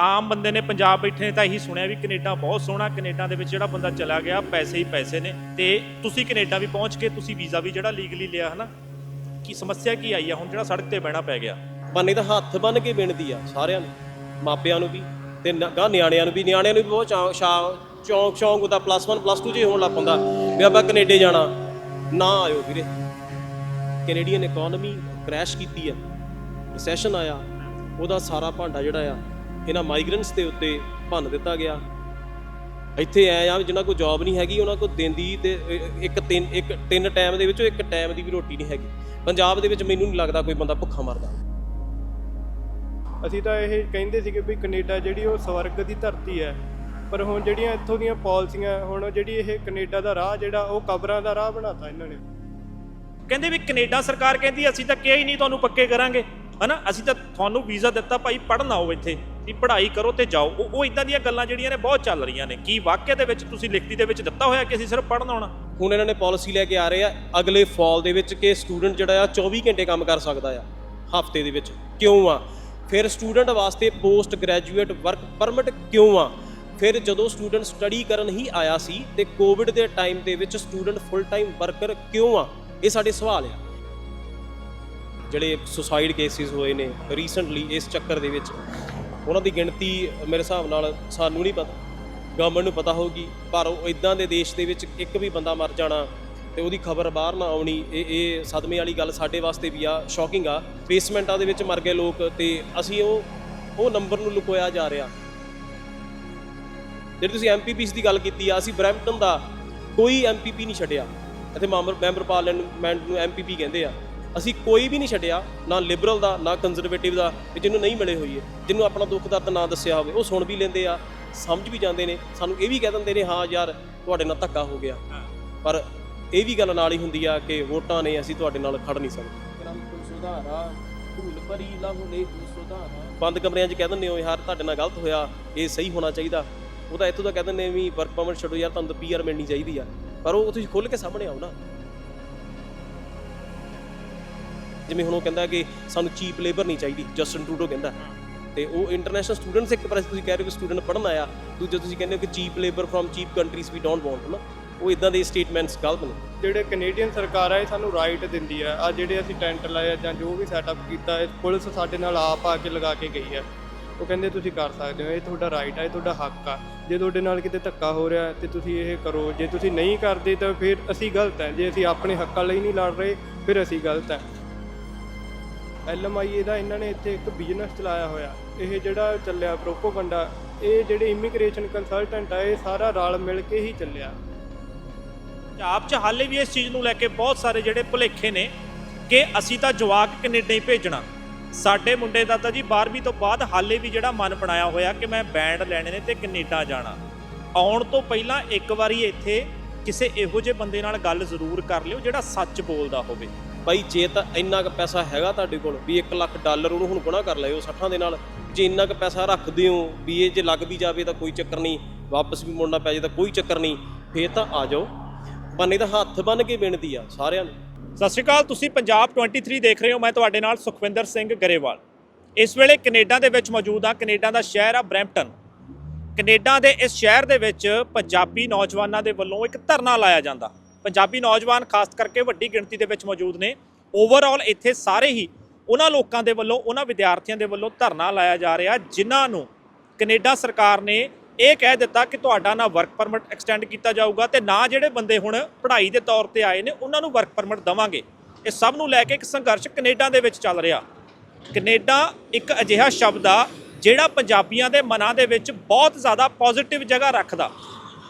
ਆਮ ਬੰਦੇ ਨੇ ਪੰਜਾਬ ਬੈਠੇ ਨੇ ਤਾਂ ਇਹੀ ਸੁਣਿਆ ਵੀ ਕੈਨੇਡਾ ਬਹੁਤ ਸੋਹਣਾ, ਕੈਨੇਡਾ ਦੇ ਵਿੱਚ ਜਿਹੜਾ ਬੰਦਾ ਚਲਾ ਗਿਆ, ਪੈਸੇ ਹੀ ਪੈਸੇ ਨੇ। ਤੇ ਤੁਸੀਂ ਕੈਨੇਡਾ ਵੀ ਪਹੁੰਚ ਕੇ ਤੁਸੀਂ ਵੀਜ਼ਾ ਵੀ ਜਿਹੜਾ ਲੀਗਲੀ ਲਿਆ ਹਨਾ, ਕੀ ਸਮੱਸਿਆ ਕੀ ਆਈ ਆ? ਹੁਣ ਜਿਹੜਾ ਸੜਕ ਤੇ ਬਹਿਣਾ ਪੈ ਗਿਆ। ਬੰਨੇ ਤਾਂ ਹੱਥ ਬੰਨ ਕੇ ਬੇਨਤੀ ਆ ਸਾਰਿਆਂ ਨੂੰ, ਮਾਪਿਆਂ ਨੂੰ ਵੀ ਤੇ ਗਾਂ ਨਿਆਣਿਆਂ ਨੂੰ ਵੀ। ਨਿਆਣਿਆਂ ਨੂੰ ਵੀ ਬਹੁਤ ਚੌਂਕ ਸ਼ਾ- ਚੌਂਕ, ਸ਼ੌਂਕ ਹੁੰਦਾ ਪਲੱਸ 1 ਪਲੱਸ 2 ਜੇ ਹੋਣ ਲੱਗ ਪੈਂਦਾ, ਵੀ ਆਪਾਂ ਕੈਨੇਡਾ ਜਾਣਾ, ਨਾ ਆਇਓ ਵੀਰੇ। ਕੈਨੇਡੀਅਨ ਇਕਨੋਮੀ ਕ੍ਰੈਸ਼ ਕੀਤੀ ਆ ਰਿਸੈਸ਼ਨ ਆਇਆ, ਉਹਦਾ ਸਾਰਾ ਭਾਂਡਾ ਜਿਹੜਾ ਆ ਇਹਨਾਂ ਮਾਈਗ੍ਰੈਂਟਸ ਦੇ ਉੱਤੇ ਭੰਨ ਦਿੱਤਾ ਗਿਆ। ਇੱਥੇ ਐ ਆ ਵੀ ਜਿਨ੍ਹਾਂ ਕੋਲ ਜੌਬ ਨਹੀਂ ਹੈਗੀ ਉਹਨਾਂ ਕੋਲ ਦਿਨ ਦੀ ਤੇ ਇੱਕ ਤਿੰਨ ਇੱਕ ਤਿੰਨ ਟਾਈਮ ਦੇ ਵਿੱਚੋਂ ਇੱਕ ਟਾਈਮ ਦੀ ਵੀ ਰੋਟੀ ਨਹੀਂ ਹੈਗੀ। ਪੰਜਾਬ ਦੇ ਵਿੱਚ ਮੈਨੂੰ ਨਹੀਂ ਲੱਗਦਾ ਕੋਈ ਬੰਦਾ ਭੁੱਖਾ ਮਰਦਾ। ਅਸੀਂ ਤਾਂ ਇਹ ਕਹਿੰਦੇ ਸੀਗੇ ਵੀ ਕੈਨੇਡਾ ਜਿਹੜੀ ਉਹ ਸਵਰਗ ਦੀ ਧਰਤੀ ਹੈ ਪਰ ਹੁਣ ਜਿਹੜੀਆਂ ਇੱਥੋਂ ਦੀਆਂ ਪਾਲਿਸੀਆਂ ਹੁਣ ਜਿਹੜੀ ਇਹ ਕੈਨੇਡਾ ਦਾ ਰਾਹ ਜਿਹੜਾ ਉਹ ਕਬਰਾਂ ਦਾ ਰਾਹ ਬਣਾਤਾ ਇਹਨਾਂ ਨੇ। ਕਹਿੰਦੇ ਵੀ ਕੈਨੇਡਾ ਸਰਕਾਰ ਕਹਿੰਦੀ ਅਸੀਂ ਤਾਂ ਕਿਹਾ ਹੀ ਨਹੀਂ ਤੁਹਾਨੂੰ ਪੱਕੇ ਕਰਾਂਗੇ। ਹਨਾ? ਅਸੀਂ ਤਾਂ ਤੁਹਾਨੂੰ ਵੀਜ਼ਾ ਦਿੱਤਾ ਭਾਈ ਪੜ੍ਹਨ ਆਓ ਇੱਥੇ। ਵੀ ਪੜ੍ਹਾਈ ਕਰੋ ਤੇ ਜਾਓ। ਉਹ ਉਹ ਇਦਾਂ ਦੀਆਂ ਗੱਲਾਂ ਜਿਹੜੀਆਂ ਨੇ ਬਹੁਤ ਚੱਲ ਰਹੀਆਂ ਨੇ। ਕੀ ਵਾਕਿਆ ਦੇ ਵਿੱਚ ਤੁਸੀਂ ਲਿਖਤੀ ਦੇ ਵਿੱਚ ਦਿੱਤਾ ਹੋਇਆ ਕਿ ਅਸੀਂ ਸਿਰਫ ਪੜ੍ਹਨ ਆਉਣਾ? ਹੁਣ ਇਹਨਾਂ ਨੇ ਪਾਲਿਸੀ ਲੈ ਕੇ ਆ ਰਹੇ ਆ। ਅਗਲੇ ਫਾਲ ਦੇ ਵਿੱਚ ਕਿ ਸਟੂਡੈਂਟ ਜਿਹੜਾ ਆ 24 ਘੰਟੇ ਕੰਮ ਕਰ ਸਕਦਾ ਆ, ਹਫ਼ਤੇ ਦੇ ਵਿੱਚ। ਕਿਉਂ ਆ? ਫਿਰ ਸਟੂਡੈਂਟ ਵਾਸਤੇ ਪੋਸਟ ਗ੍ਰੈਜੂਏਟ ਵਰਕ ਪਰਮਿਟ ਕਿਉਂ ਆ? ਫਿਰ ਜਦੋਂ ਸਟੂਡੈਂਟ ਸਟੱਡੀ ਕਰਨ ਹੀ ਆਇਆ ਸੀ ਤੇ ਕੋਵਿਡ ਦੇ ਟਾਈਮ ਦੇ ਵਿੱਚ ਸਟੂਡੈਂਟ ਫੁੱਲ ਟਾਈਮ ਵਰਕਰ ਕਿਉਂ ਆ? ਇਹ ਸਾਡੇ ਸਵਾਲ ਆ। ਜਿਹੜੇ ਸੁਸਾਈਡ ਕੇਸਿਸ ਹੋਏ ਨੇ ਰੀਸੈਂਟਲੀ ਇਸ ਚੱਕਰ ਦੇ ਵਿੱਚ। ਉਹਨਾਂ ਦੀ ਗਿਣਤੀ ਮੇਰੇ ਹਿਸਾਬ ਨਾਲ ਸਾਨੂੰ ਨਹੀਂ ਪਤਾ। ਗਵਰਨਮੈਂਟ ਨੂੰ ਪਤਾ ਹੋਊਗੀ, ਪਰ ਉਹ ਇਦਾਂ ਦੇ ਦੇਸ਼ ਦੇ ਵਿੱਚ ਇੱਕ ਵੀ ਬੰਦਾ ਮਰ ਜਾਣਾ ਤੇ ਉਹਦੀ ਖਬਰ ਬਾਹਰ ਨਾ ਆਉਣੀ, ਇਹ ਇਹ ਸਦਮੇ ਵਾਲੀ ਗੱਲ ਸਾਡੇ ਵਾਸਤੇ ਵੀ ਆ ਸ਼ੌਕਿੰਗ ਆ। ਬੇਸਮੈਂਟਾਂ ਦੇ ਵਿੱਚ ਮਰ ਗਏ ਲੋਕ ਤੇ ਅਸੀਂ ਉਹ ਉਹ ਨੰਬਰ ਨੂੰ ਲੁਕੋਇਆ ਜਾ ਰਿਹਾ। ਜਿਹੜੀ ਤੁਸੀਂ ਐਮਪੀਪੀਸ ਦੀ ਗੱਲ ਕੀਤੀ ਆ, ਅਸੀਂ ਬਰੈਂਪਟਨ ਦਾ ਕੋਈ ਐਮਪੀਪੀ ਨਹੀਂ ਛੱਡਿਆ। ਇੱਥੇ ਮੈਂਬਰ ਮੈਂਬਰ ਪਾਰਲੀਮੈਂਟ ਨੂੰ ਐਮਪੀਪੀ ਕਹਿੰਦੇ ਆ। ਅਸੀਂ ਕੋਈ ਵੀ ਨਹੀਂ ਛੱਡਿਆ ਨਾ ਲਿਬਰਲ ਦਾ ਨਾ ਕੰਜ਼ਰਵੇਟਿਵ ਦਾ ਜਿਹਨੂੰ ਨਹੀਂ ਮਿਲੇ ਹੋਈ ਹੈ ਜਿਹਨੂੰ ਆਪਣਾ ਦੁੱਖ ਦਰਦ ਨਾ ਦੱਸਿਆ ਹੋਵੇ ਉਹ ਸੁਣ ਵੀ ਲੈਂਦੇ ਆ ਸਮਝ ਵੀ ਜਾਂਦੇ ਨੇ ਸਾਨੂੰ ਇਹ ਵੀ ਕਹਿ ਦਿੰਦੇ ਨੇ ਹਾਂ ਯਾਰ ਤੁਹਾਡੇ ਨਾਲ ਧੱਕਾ ਹੋ ਗਿਆ। ਪਰ ਇਹ ਵੀ ਗੱਲ ਨਾਲ ਹੀ ਹੁੰਦੀ ਆ ਕਿ ਵੋਟਾਂ ਨੇ ਅਸੀਂ ਤੁਹਾਡੇ ਨਾਲ ਖੜ ਨਹੀਂ ਸਕਦੇ। ਕਰਮ ਕੋ ਸੁਧਾਰਾ ਭੂਲ ਭਰੀ ਲਹੂ ਨੇ ਸੁਧਾਰਾ। ਬੰਦ ਕਮਰਿਆਂ 'ਚ ਕਹਿ ਦਿੰਦੇ ਹੋ ਯਾਰ ਤੁਹਾਡੇ ਨਾਲ ਗਲਤ ਹੋਇਆ ਇਹ ਸਹੀ ਹੋਣਾ ਚਾਹੀਦਾ। ਉਹ ਤਾਂ ਇੱਥੋਂ ਦਾ ਕਹਿ ਦਿੰਦੇ ਵੀ ਵਰਕ ਪਰਮਿਟ ਛੱਡੋ ਯਾਰ ਤੁਹਾਨੂੰ ਤਾਂ ਪੀਆਰ ਮਿਲਣੀ ਚਾਹੀਦੀ ਆ। ਪਰ ਉਹ ਤੁਸੀਂ ਖੁੱਲ ਕੇ ਸਾਹਮਣੇ ਆਓ ਨਾ। ਜਿਵੇਂ ਹੁਣ ਉਹ ਕਹਿੰਦਾ ਕਿ ਸਾਨੂੰ ਚੀਪ ਲੇਬਰ ਨਹੀਂ ਚਾਹੀਦੀ, ਜਸਟਨ ਟਰੂਡੋ ਕਹਿੰਦਾ। ਤੇ ਉਹ ਇੰਟਰਨੈਸ਼ਨਲ ਸਟੂਡੈਂਟਸ ਇੱਕ ਪਾਸੇ ਤੁਸੀਂ ਕਹਿ ਰਹੇ ਹੋ ਕਿ ਸਟੂਡੈਂਟ ਪੜ੍ਹਨ ਆਇਆ, ਦੂਜੇ ਤੁਸੀਂ ਕਹਿੰਦੇ ਹੋ ਕਿ cheap labour firm cheap countries we don't want ਨਾ ਉਹ ਇਦਾਂ ਦੇ ਸਟੇਟਮੈਂਟਸ ਗਲਤ ਨੇ। ਜਿਹੜੇ ਕੈਨੇਡੀਅਨ ਸਰਕਾਰ ਆ, ਇਹ ਸਾਨੂੰ ਰਾਈਟ ਦਿੰਦੀ ਆ। ਆ ਜਿਹੜੇ ਅਸੀਂ ਟੈਂਟ ਲਾਏ ਜਾਂ ਜੋ ਵੀ ਸੈਟਅਪ ਕੀਤਾ, ਇਹ ਪੁਲਿਸ ਸਾਡੇ ਨਾਲ ਆਪ ਆ ਕੇ ਲਗਾ ਕੇ ਗਈ ਹੈ ਉਹ ਕਹਿੰਦੇ ਤੁਸੀਂ ਕਰ ਸਕਦੇ ਹੋ, ਇਹ ਤੁਹਾਡਾ ਰਾਈਟ ਆ, ਇਹ ਤੁਹਾਡਾ ਹੱਕ ਆ। ਜੇ ਤੁਹਾਡੇ ਨਾਲ ਕਿਤੇ ਧੱਕਾ ਹੋ ਰਿਹਾ ਹੈ ਤੇ ਤੁਸੀਂ ਇਹ ਕਰੋ। ਜੇ ਤੁਸੀਂ ਨਹੀਂ ਕਰਦੇ ਤਾਂ ਫਿਰ ਅਸੀਂ ਗਲਤ ਹੈ ਜੇ ਅਸੀਂ ਆਪਣੇ ਹੱਕਾਂ ਲਈ ਨਹੀਂ ਲੜ ਰਹੇ, ਫਿਰ ਅਸੀਂ ਗਲਤ ਹੈ ਐਲਐਮਆਈ ਦਾ ਇਹਨਾਂ ਨੇ ਇੱਥੇ ਇੱਕ ਬਿਜ਼ਨਸ ਚਲਾਇਆ ਹੋਇਆ। ਇਹ ਜਿਹੜਾ ਚੱਲਿਆ ਪ੍ਰੋਪੋਗੰਡਾ ਇਹ ਜਿਹੜੇ ਇਮੀਗ੍ਰੇਸ਼ਨ ਕੰਸਲਟੈਂਟ ਆ, ਇਹ ਸਾਰਾ ਰਲ ਮਿਲ ਕੇ ਹੀ ਚੱਲਿਆ। ਪੰਜਾਬ 'ਚ ਹਾਲੇ ਵੀ ਇਸ ਚੀਜ਼ ਨੂੰ ਲੈ ਕੇ ਬਹੁਤ ਸਾਰੇ ਜਿਹੜੇ ਭੁਲੇਖੇ ਨੇ ਕਿ ਅਸੀਂ ਤਾਂ ਜਵਾਕ ਕੈਨੇਡਾ ਹੀ ਭੇਜਣਾ। ਸਾਡੇ ਮੁੰਡੇ ਦਾ ਤਾਂ ਜੀ 12ਵੀਂ ਤੋਂ ਬਾਅਦ ਹਾਲੇ ਵੀ ਜਿਹੜਾ ਮਨ ਬਣਾਇਆ ਹੋਇਆ ਕਿ ਮੈਂ ਬੈਂਡ ਲੈਣੇ ਨੇ ਤੇ ਕੈਨੇਡਾ ਜਾਣਾ। ਆਉਣ ਤੋਂ ਪਹਿਲਾਂ ਇੱਕ ਵਾਰੀ ਇੱਥੇ ਕਿਸੇ ਇਹੋ ਜਿਹੇ ਬੰਦੇ ਨਾਲ ਗੱਲ ਜ਼ਰੂਰ ਕਰ ਲਿਓ ਜਿਹੜਾ ਸੱਚ ਬੋਲਦਾ ਹੋਵੇ। ਬਾਈ ਜੇ ਤਾਂ ਇੰਨਾ ਕੁ ਪੈਸਾ ਹੈਗਾ ਤੁਹਾਡੇ ਕੋਲ ਵੀ 1 ਲੱਖ ਡਾਲਰ ਉਹਨੂੰ ਹੁਣ ਗੁਣਾ ਕਰ ਲਿਓ 60 ਦੇ ਨਾਲ, ਜੇ ਇੰਨਾ ਕੁ ਪੈਸਾ ਰੱਖਦੇ ਹੋ ਵੀ ਇਹ ਜੇ ਲੱਗ ਵੀ ਜਾਵੇ ਤਾਂ ਕੋਈ ਚੱਕਰ ਨਹੀਂ, ਵਾਪਸ ਵੀ ਮੁੜਨਾ ਪੈ ਜਾਏ ਤਾਂ ਕੋਈ ਚੱਕਰ ਨਹੀਂ, ਫੇਰ ਤਾਂ ਆ ਜਾਓ। ਪਰ ਬੰਨੇ ਤਾਂ ਹੱਥ ਬੰਨ ਕੇ ਬੇਨਤੀ ਆ ਸਾਰਿਆਂ ਨੂੰ। ਸਤਿ ਸ਼੍ਰੀ ਅਕਾਲ, ਤੁਸੀਂ ਪੰਜਾਬ 23 ਦੇਖ ਰਹੇ ਹੋ, ਮੈਂ ਤੁਹਾਡੇ ਨਾਲ ਸੁਖਵਿੰਦਰ ਸਿੰਘ ਗਰੇਵਾਲ। ਇਸ ਵੇਲੇ ਕੈਨੇਡਾ ਦੇ ਵਿੱਚ ਮੌਜੂਦ ਹਾਂ, ਕੈਨੇਡਾ ਦਾ ਸ਼ਹਿਰ ਆ ਬਰੈਂਪਟਨ। ਕੈਨੇਡਾ ਦੇ ਇਸ ਸ਼ਹਿਰ ਦੇ ਵਿੱਚ ਪੰਜਾਬੀ ਨੌਜਵਾਨਾਂ ਦੇ ਵੱਲੋਂ ਇੱਕ ਧਰਨਾ ਲਾਇਆ ਜਾਂਦਾ। ਪੰਜਾਬੀ ਨੌਜਵਾਨ ਖਾਸ ਕਰਕੇ ਵੱਡੀ ਗਿਣਤੀ ਦੇ ਵਿੱਚ ਮੌਜੂਦ ਨੇ। ਓਵਰਆਲ ਇੱਥੇ ਸਾਰੇ ਹੀ ਉਹਨਾਂ ਲੋਕਾਂ ਦੇ ਵੱਲੋਂ, ਉਹਨਾਂ ਵਿਦਿਆਰਥੀਆਂ ਦੇ ਵੱਲੋਂ ਧਰਨਾ ਲਾਇਆ ਜਾ ਰਿਹਾ, ਜਿਨ੍ਹਾਂ ਨੂੰ ਕੈਨੇਡਾ ਸਰਕਾਰ ਨੇ ਇਹ ਕਹਿ ਦਿੱਤਾ ਕਿ ਤੁਹਾਡਾ ਨਾ ਵਰਕ ਪਰਮਿਟ ਐਕਸਟੈਂਡ ਕੀਤਾ ਜਾਊਗਾ ਤੇ ਨਾ ਜਿਹੜੇ ਬੰਦੇ ਹੁਣ ਪੜ੍ਹਾਈ ਦੇ ਤੌਰ ਤੇ ਆਏ ਨੇ, ਉਹਨਾਂ ਨੂੰ ਵਰਕ ਪਰਮਿਟ ਦਵਾਂਗੇ। ਇਹ ਸਭ ਨੂੰ ਲੈ ਕੇ ਇੱਕ ਸੰਘਰਸ਼ ਕੈਨੇਡਾ ਦੇ ਵਿੱਚ ਚੱਲ ਰਿਹਾ। ਕੈਨੇਡਾ ਇੱਕ ਅਜਿਹਾ ਸ਼ਬਦ ਆ ਜਿਹੜਾ ਪੰਜਾਬੀਆਂ ਦੇ ਮਨਾਂ ਦੇ ਵਿੱਚ ਬਹੁਤ ਜ਼ਿਆਦਾ ਪੋਜ਼ਿਟਿਵ ਜਗ੍ਹਾ ਰੱਖਦਾ।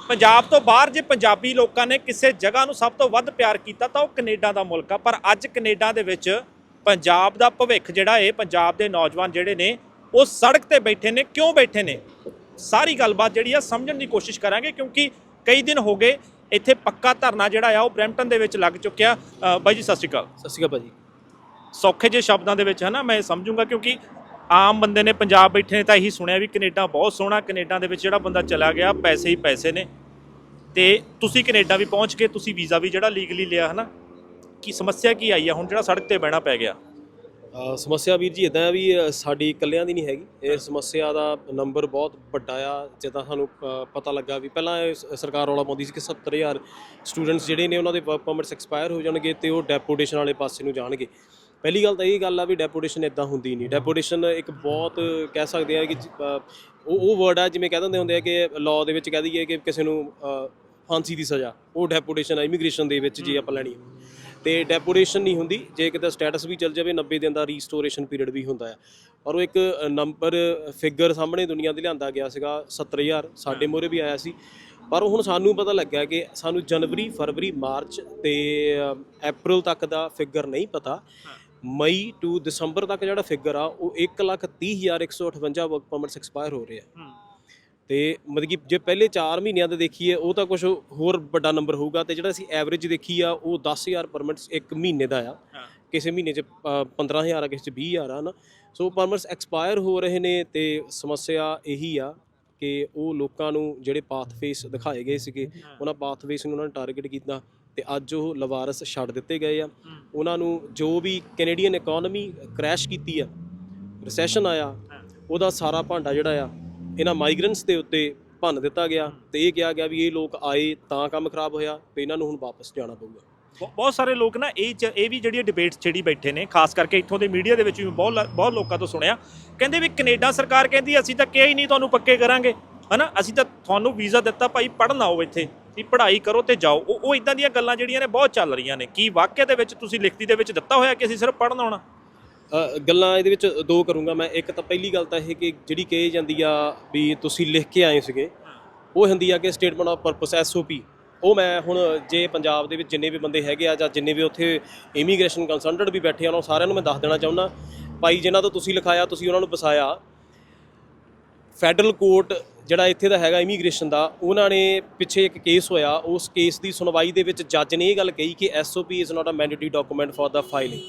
ਪੰਜਾਬ ਤੋਂ ਬਾਹਰ ਜੇ ਪੰਜਾਬੀ ਲੋਕਾਂ ਨੇ ਕਿਸੇ ਜਗ੍ਹਾ ਨੂੰ ਸਭ ਤੋਂ ਵੱਧ ਪਿਆਰ ਕੀਤਾ ਤਾਂ ਉਹ ਕੈਨੇਡਾ ਦਾ ਮੁਲਕ ਆ। ਪਰ ਅੱਜ ਕੈਨੇਡਾ ਦੇ ਵਿੱਚ ਪੰਜਾਬ ਦਾ ਭਵਿੱਖ ਜਿਹੜਾ ਏ ਪੰਜਾਬ ਦੇ ਨੌਜਵਾਨ ਜਿਹੜੇ ਨੇ ਉਹ ਸੜਕ ਤੇ ਬੈਠੇ ਨੇ। ਕਿਉਂ ਬੈਠੇ ਨੇ? ਸਾਰੀ ਗੱਲਬਾਤ ਜਿਹੜੀ ਆ ਸਮਝਣ ਦੀ ਕੋਸ਼ਿਸ਼ ਕਰਾਂਗੇ ਕਿਉਂਕਿ ਕਈ ਦਿਨ ਹੋ ਗਏ ਇੱਥੇ ਪੱਕਾ ਧਰਨਾ ਜਿਹੜਾ ਆ ਉਹ ਬ੍ਰੈਂਪਟਨ ਦੇ ਵਿੱਚ ਲੱਗ ਚੁੱਕਿਆ। ਬਾਈ ਜੀ ਸਤਿ ਸ਼੍ਰੀ ਅਕਾਲ। ਸਤਿ ਸ਼੍ਰੀ ਅਕਾਲ ਭਾਜੀ। ਸੌਖੇ ਜਿਹੇ ਸ਼ਬਦਾਂ ਦੇ ਵਿੱਚ ਹੈ ਨਾ ਮੈਂ ਸਮਝੂੰਗਾ ਕਿਉਂਕਿ ਆਮ ਬੰਦੇ ਨੇ ਪੰਜਾਬ ਬੈਠੇ ਨੇ ਤਾਂ ਇਹੀ ਸੁਣਿਆ ਵੀ ਕੈਨੇਡਾ ਬਹੁਤ ਸੋਹਣਾ, ਕੈਨੇਡਾ ਦੇ ਵਿੱਚ ਜਿਹੜਾ ਬੰਦਾ ਚਲਾ ਗਿਆ, ਪੈਸੇ ਹੀ ਪੈਸੇ ਨੇ। ਤੇ ਤੁਸੀਂ ਕੈਨੇਡਾ ਵੀ ਪਹੁੰਚ ਕੇ ਤੁਸੀਂ ਵੀਜ਼ਾ ਵੀ ਜਿਹੜਾ ਲੀਗਲੀ ਲਿਆ ਹੈ ਨਾ ਕੀ ਸਮੱਸਿਆ ਕੀ ਆਈ ਆ? ਹੁਣ ਜਿਹੜਾ ਸੜਕ ਤੇ ਬਹਿਣਾ ਪੈ ਗਿਆ। ਸਮੱਸਿਆ ਵੀਰ ਜੀ ਇਦਾਂ ਵੀ ਸਾਡੀ ਇਕੱਲਿਆਂ ਦੀ ਨਹੀਂ ਹੈਗੀ। ਇਹ ਸਮੱਸਿਆ ਦਾ ਨੰਬਰ ਬਹੁਤ ਵੱਡਾ ਆ, ਜਿੱਦਾਂ ਸਾਨੂੰ ਪਤਾ ਲੱਗਾ ਵੀ ਪਹਿਲਾਂ ਇਹ ਸਰਕਾਰ ਰੌਲਾ ਪਾਉਂਦੀ ਸੀ ਕਿ 70000 ਸਟੂਡੈਂਟਸ ਜਿਹੜੇ ਨੇ, ਉਹਨਾਂ ਦੇ ਵਰਕ ਪਰਮਿਟਸ ਐਕਸਪਾਇਰ ਹੋ ਜਾਣਗੇ ਤੇ ਉਹ ਡੈਪੂਟੇਸ਼ਨ ਵਾਲੇ ਪਾਸੇ ਨੂੰ ਜਾਣਗੇ। ਪਹਿਲੀ ਗੱਲ ਤਾਂ ਇਹ ਗੱਲ ਆ ਵੀ ਡੈਪੂਟੇਸ਼ਨ ਇਦਾਂ ਹੁੰਦੀ ਨਹੀਂ। ਡੈਪੂਟੇਸ਼ਨ ਇੱਕ ਬਹੁਤ ਕਹਿ ਸਕਦੇ ਆ ਕਿ ਉਹ ਉਹ ਵਰਡ ਆ ਜਿਵੇਂ ਕਹਿ ਦਿੰਦੇ ਹੁੰਦੇ ਆ ਕਿ ਲਾਅ ਦੇ ਵਿੱਚ ਕਹਿ ਦਈਏ ਕਿ ਕਿਸੇ ਨੂੰ ਫਾਂਸੀ ਦੀ ਸਜ਼ਾ। ਉਹ ਡੈਪੂਟੇਸ਼ਨ ਆ ਇਮੀਗ੍ਰੇਸ਼ਨ ਦੇ ਵਿੱਚ ਜੇ ਆਪਾਂ ਲੈਣੀ ਹੈ। ਤੇ ਡੈਪੂਟੇਸ਼ਨ ਨਹੀਂ ਹੁੰਦੀ। ਜੇ ਕਿਤੇ ਸਟੇਟਸ ਵੀ ਚੱਲ ਜਾਵੇ 90 ਦਿਨ ਦਾ ਰੀਸਟੋਰੇਸ਼ਨ ਪੀਰੀਅਡ ਵੀ ਹੁੰਦਾ ਹੈ ਔਰ ਉਹ ਇੱਕ ਨੰਬਰ ਫਿਗਰ ਸਾਹਮਣੇ ਦੁਨੀਆ ਦੇ ਲਿਆਂਦਾ ਗਿਆ ਸੀਗਾ 70000 ਸਾਡੇ ਮੋਰੇ ਵੀ ਆਇਆ ਸੀ। ਪਰ ਹੁਣ ਸਾਨੂੰ ਪਤਾ ਲੱਗਿਆ ਕਿ ਸਾਨੂੰ ਜਨਵਰੀ, ਫਰਵਰੀ, ਮਾਰਚ ਤੇ ਅਪ੍ਰੈਲ ਤੱਕ ਦਾ ਫਿਗਰ ਨਹੀਂ ਪਤਾ। ਮਈ ਟੂ ਦਸੰਬਰ ਤੱਕ ਜਿਹੜਾ ਫਿਗਰ ਆ ਉਹ 130158 ਵਰਕ ਪਰਮਿਟਸ ਐਕਸਪਾਇਰ ਹੋ ਰਹੇ ਆ। ਤੇ ਮਤਲਬ ਕਿ ਜੇ ਪਹਿਲੇ 4 ਮਹੀਨਿਆਂ ਦਾ ਦੇਖੀਏ ਉਹ ਤਾਂ ਕੁਝ ਹੋਰ ਵੱਡਾ ਨੰਬਰ ਹੋਊਗਾ ਤੇ ਜਿਹੜਾ ਅਸੀਂ ਐਵਰੇਜ ਦੇਖੀ ਆ ਉਹ 10000 ਪਰਮਿਟਸ ਇੱਕ ਮਹੀਨੇ ਦਾ ਆ। ਕਿਸੇ ਮਹੀਨੇ 'ਚ ਅ, 15000 ਆ ਕਿਸੇ 'ਚ 20000 ਆ ਨਾ ਸੋ ਪਰਮਿਟਸ ਐਕਸਪਾਇਰ ਹੋ ਰਹੇ ਨੇ ਤੇ ਸਮੱਸਿਆ ਇਹੀ ਆ ਕਿ ਉਹ ਲੋਕਾਂ ਨੂੰ ਜਿਹੜੇ ਪਾਥਵੇਸ ਦਿਖਾਏ ਗਏ ਸੀਗੇ ਉਹਨਾਂ ਪਾਥਵੇਸ ਨੂੰ ਉਹਨਾਂ ਨੇ ਟਾਰਗੇਟ ਕੀਤਾ। ਤੇ ਅੱਜ ਉਹ ਲਵਾਰਸ ਛੱਡ ਦਿੱਤੇ ਗਏ ਆ। ਉਹਨਾਂ ਨੂੰ ਜੋ ਵੀ ਕੈਨੇਡੀਅਨ ਇਕਨੋਮੀ ਕ੍ਰੈਸ਼ ਕੀਤੀ ਆ ਰਿਸੈਸ਼ਨ ਆਇਆ ਉਹਦਾ ਸਾਰਾ ਭਾਂਡਾ ਜਿਹੜਾ ਆ ਇਹਨਾਂ ਮਾਈਗ੍ਰੈਂਟਸ ਦੇ ਉੱਤੇ ਭੰਨ ਦਿੱਤਾ ਗਿਆ ਤੇ ਇਹ ਕਿਹਾ ਗਿਆ ਵੀ ਇਹ ਲੋਕ ਆਏ ਤਾਂ ਕੰਮ ਖਰਾਬ ਹੋਇਆ ਤੇ ਇਹਨਾਂ ਨੂੰ ਹੁਣ ਵਾਪਸ ਜਾਣਾ ਪਊਗਾ। ਬਹੁ- ਬਹੁਤ ਸਾਰੇ ਲੋਕ ਨਾ ਇਹ ਇਹ ਵੀ ਜਿਹੜੀ ਡਿਬੇਟ ਛੇੜੀ ਬੈਠੇ ਨੇ ਖਾਸ ਕਰਕੇ ਇੱਥੋਂ ਦੇ ਮੀਡੀਆ ਦੇ ਵਿੱਚ ਵੀ ਬਹੁਤ ਬਹੁਤ ਲੋਕਾਂ ਤੋਂ ਸੁਣਿਆ ਕਹਿੰਦੇ ਵੀ ਕੈਨੇਡਾ ਸਰਕਾਰ ਕਹਿੰਦੀ ਅਸੀਂ ਤਾਂ ਕਿਹਾ ਹੀ ਨਹੀਂ ਤੁਹਾਨੂੰ ਪੱਕੇ ਕਰਾਂਗੇ। ਹਨਾ? ਅਸੀਂ ਤਾਂ ਤੁਹਾਨੂੰ ਵੀਜ਼ਾ ਦਿੱਤਾ ਭਾਈ ਪੜ੍ਹਨ ਆਓ ਇੱਥੇ। ਵੀ ਪੜ੍ਹਾਈ ਕਰੋ ਤੇ ਜਾਓ। ਉਹ ਉਹ ਇਦਾਂ ਦੀਆਂ ਗੱਲਾਂ ਜਿਹੜੀਆਂ ਨੇ ਬਹੁਤ ਚੱਲ ਰਹੀਆਂ ਨੇ। ਕੀ ਵਾਕਿਆ ਦੇ ਵਿੱਚ ਤੁਸੀਂ ਲਿਖਤੀ ਦੇ ਵਿੱਚ ਦਿੱਤਾ ਹੋਇਆ ਕਿ ਅਸੀਂ ਸਿਰਫ ਪੜ੍ਹਨ ਆਉਣਾ? ਗੱਲਾਂ ਇਹਦੇ ਵਿੱਚ ਦੋ ਕਰੂੰਗਾ ਮੈਂ। ਇੱਕ ਤਾਂ ਪਹਿਲੀ ਗੱਲ ਤਾਂ ਇਹ ਕਿ ਜਿਹੜੀ ਕਹੀ ਜਾਂਦੀ ਆ ਵੀ ਤੁਸੀਂ ਲਿਖ ਕੇ ਆਏ ਸੀਗੇ, ਉਹ ਹੁੰਦੀ ਆ ਕਿ ਸਟੇਟਮੈਂਟ ਆਫ ਪਰਪਸ ਐਸਓਪੀ ਉਹ ਮੈਂ ਹੁਣ ਜੇ ਪੰਜਾਬ ਦੇ ਵਿੱਚ ਜਿੰਨੇ ਵੀ ਬੰਦੇ ਹੈਗੇ ਆ ਜਾਂ ਜਿੰਨੇ ਵੀ ਉੱਥੇ ਇਮੀਗ੍ਰੇਸ਼ਨ ਕੰਸਲਟੈਂਟ ਵੀ ਬੈਠੇ ਆ, ਉਹਨਾਂ ਸਾਰਿਆਂ ਨੂੰ ਮੈਂ ਦੱਸ ਦੇਣਾ ਚਾਹੁੰਦਾ। ਭਾਈ, ਜਿਨ੍ਹਾਂ ਤੋਂ ਤੁਸੀਂ ਲਿਖਾਇਆ, ਤੁਸੀਂ ਉਹਨਾਂ ਨੂੰ ਫਸਾਇਆ। ਫੈਡਰਲ ਕੋਰਟ ਜਿਹੜਾ ਇੱਥੇ ਦਾ ਹੈਗਾ ਇਮੀਗ੍ਰੇਸ਼ਨ ਦਾ, ਉਹਨਾਂ ਨੇ ਪਿੱਛੇ ਇੱਕ ਕੇਸ ਹੋਇਆ, ਉਸ ਕੇਸ ਦੀ ਸੁਣਵਾਈ ਦੇ ਵਿੱਚ ਜੱਜ ਨੇ ਇਹ ਗੱਲ ਕਹੀ ਕਿ SOP is not a mandatory document for the filing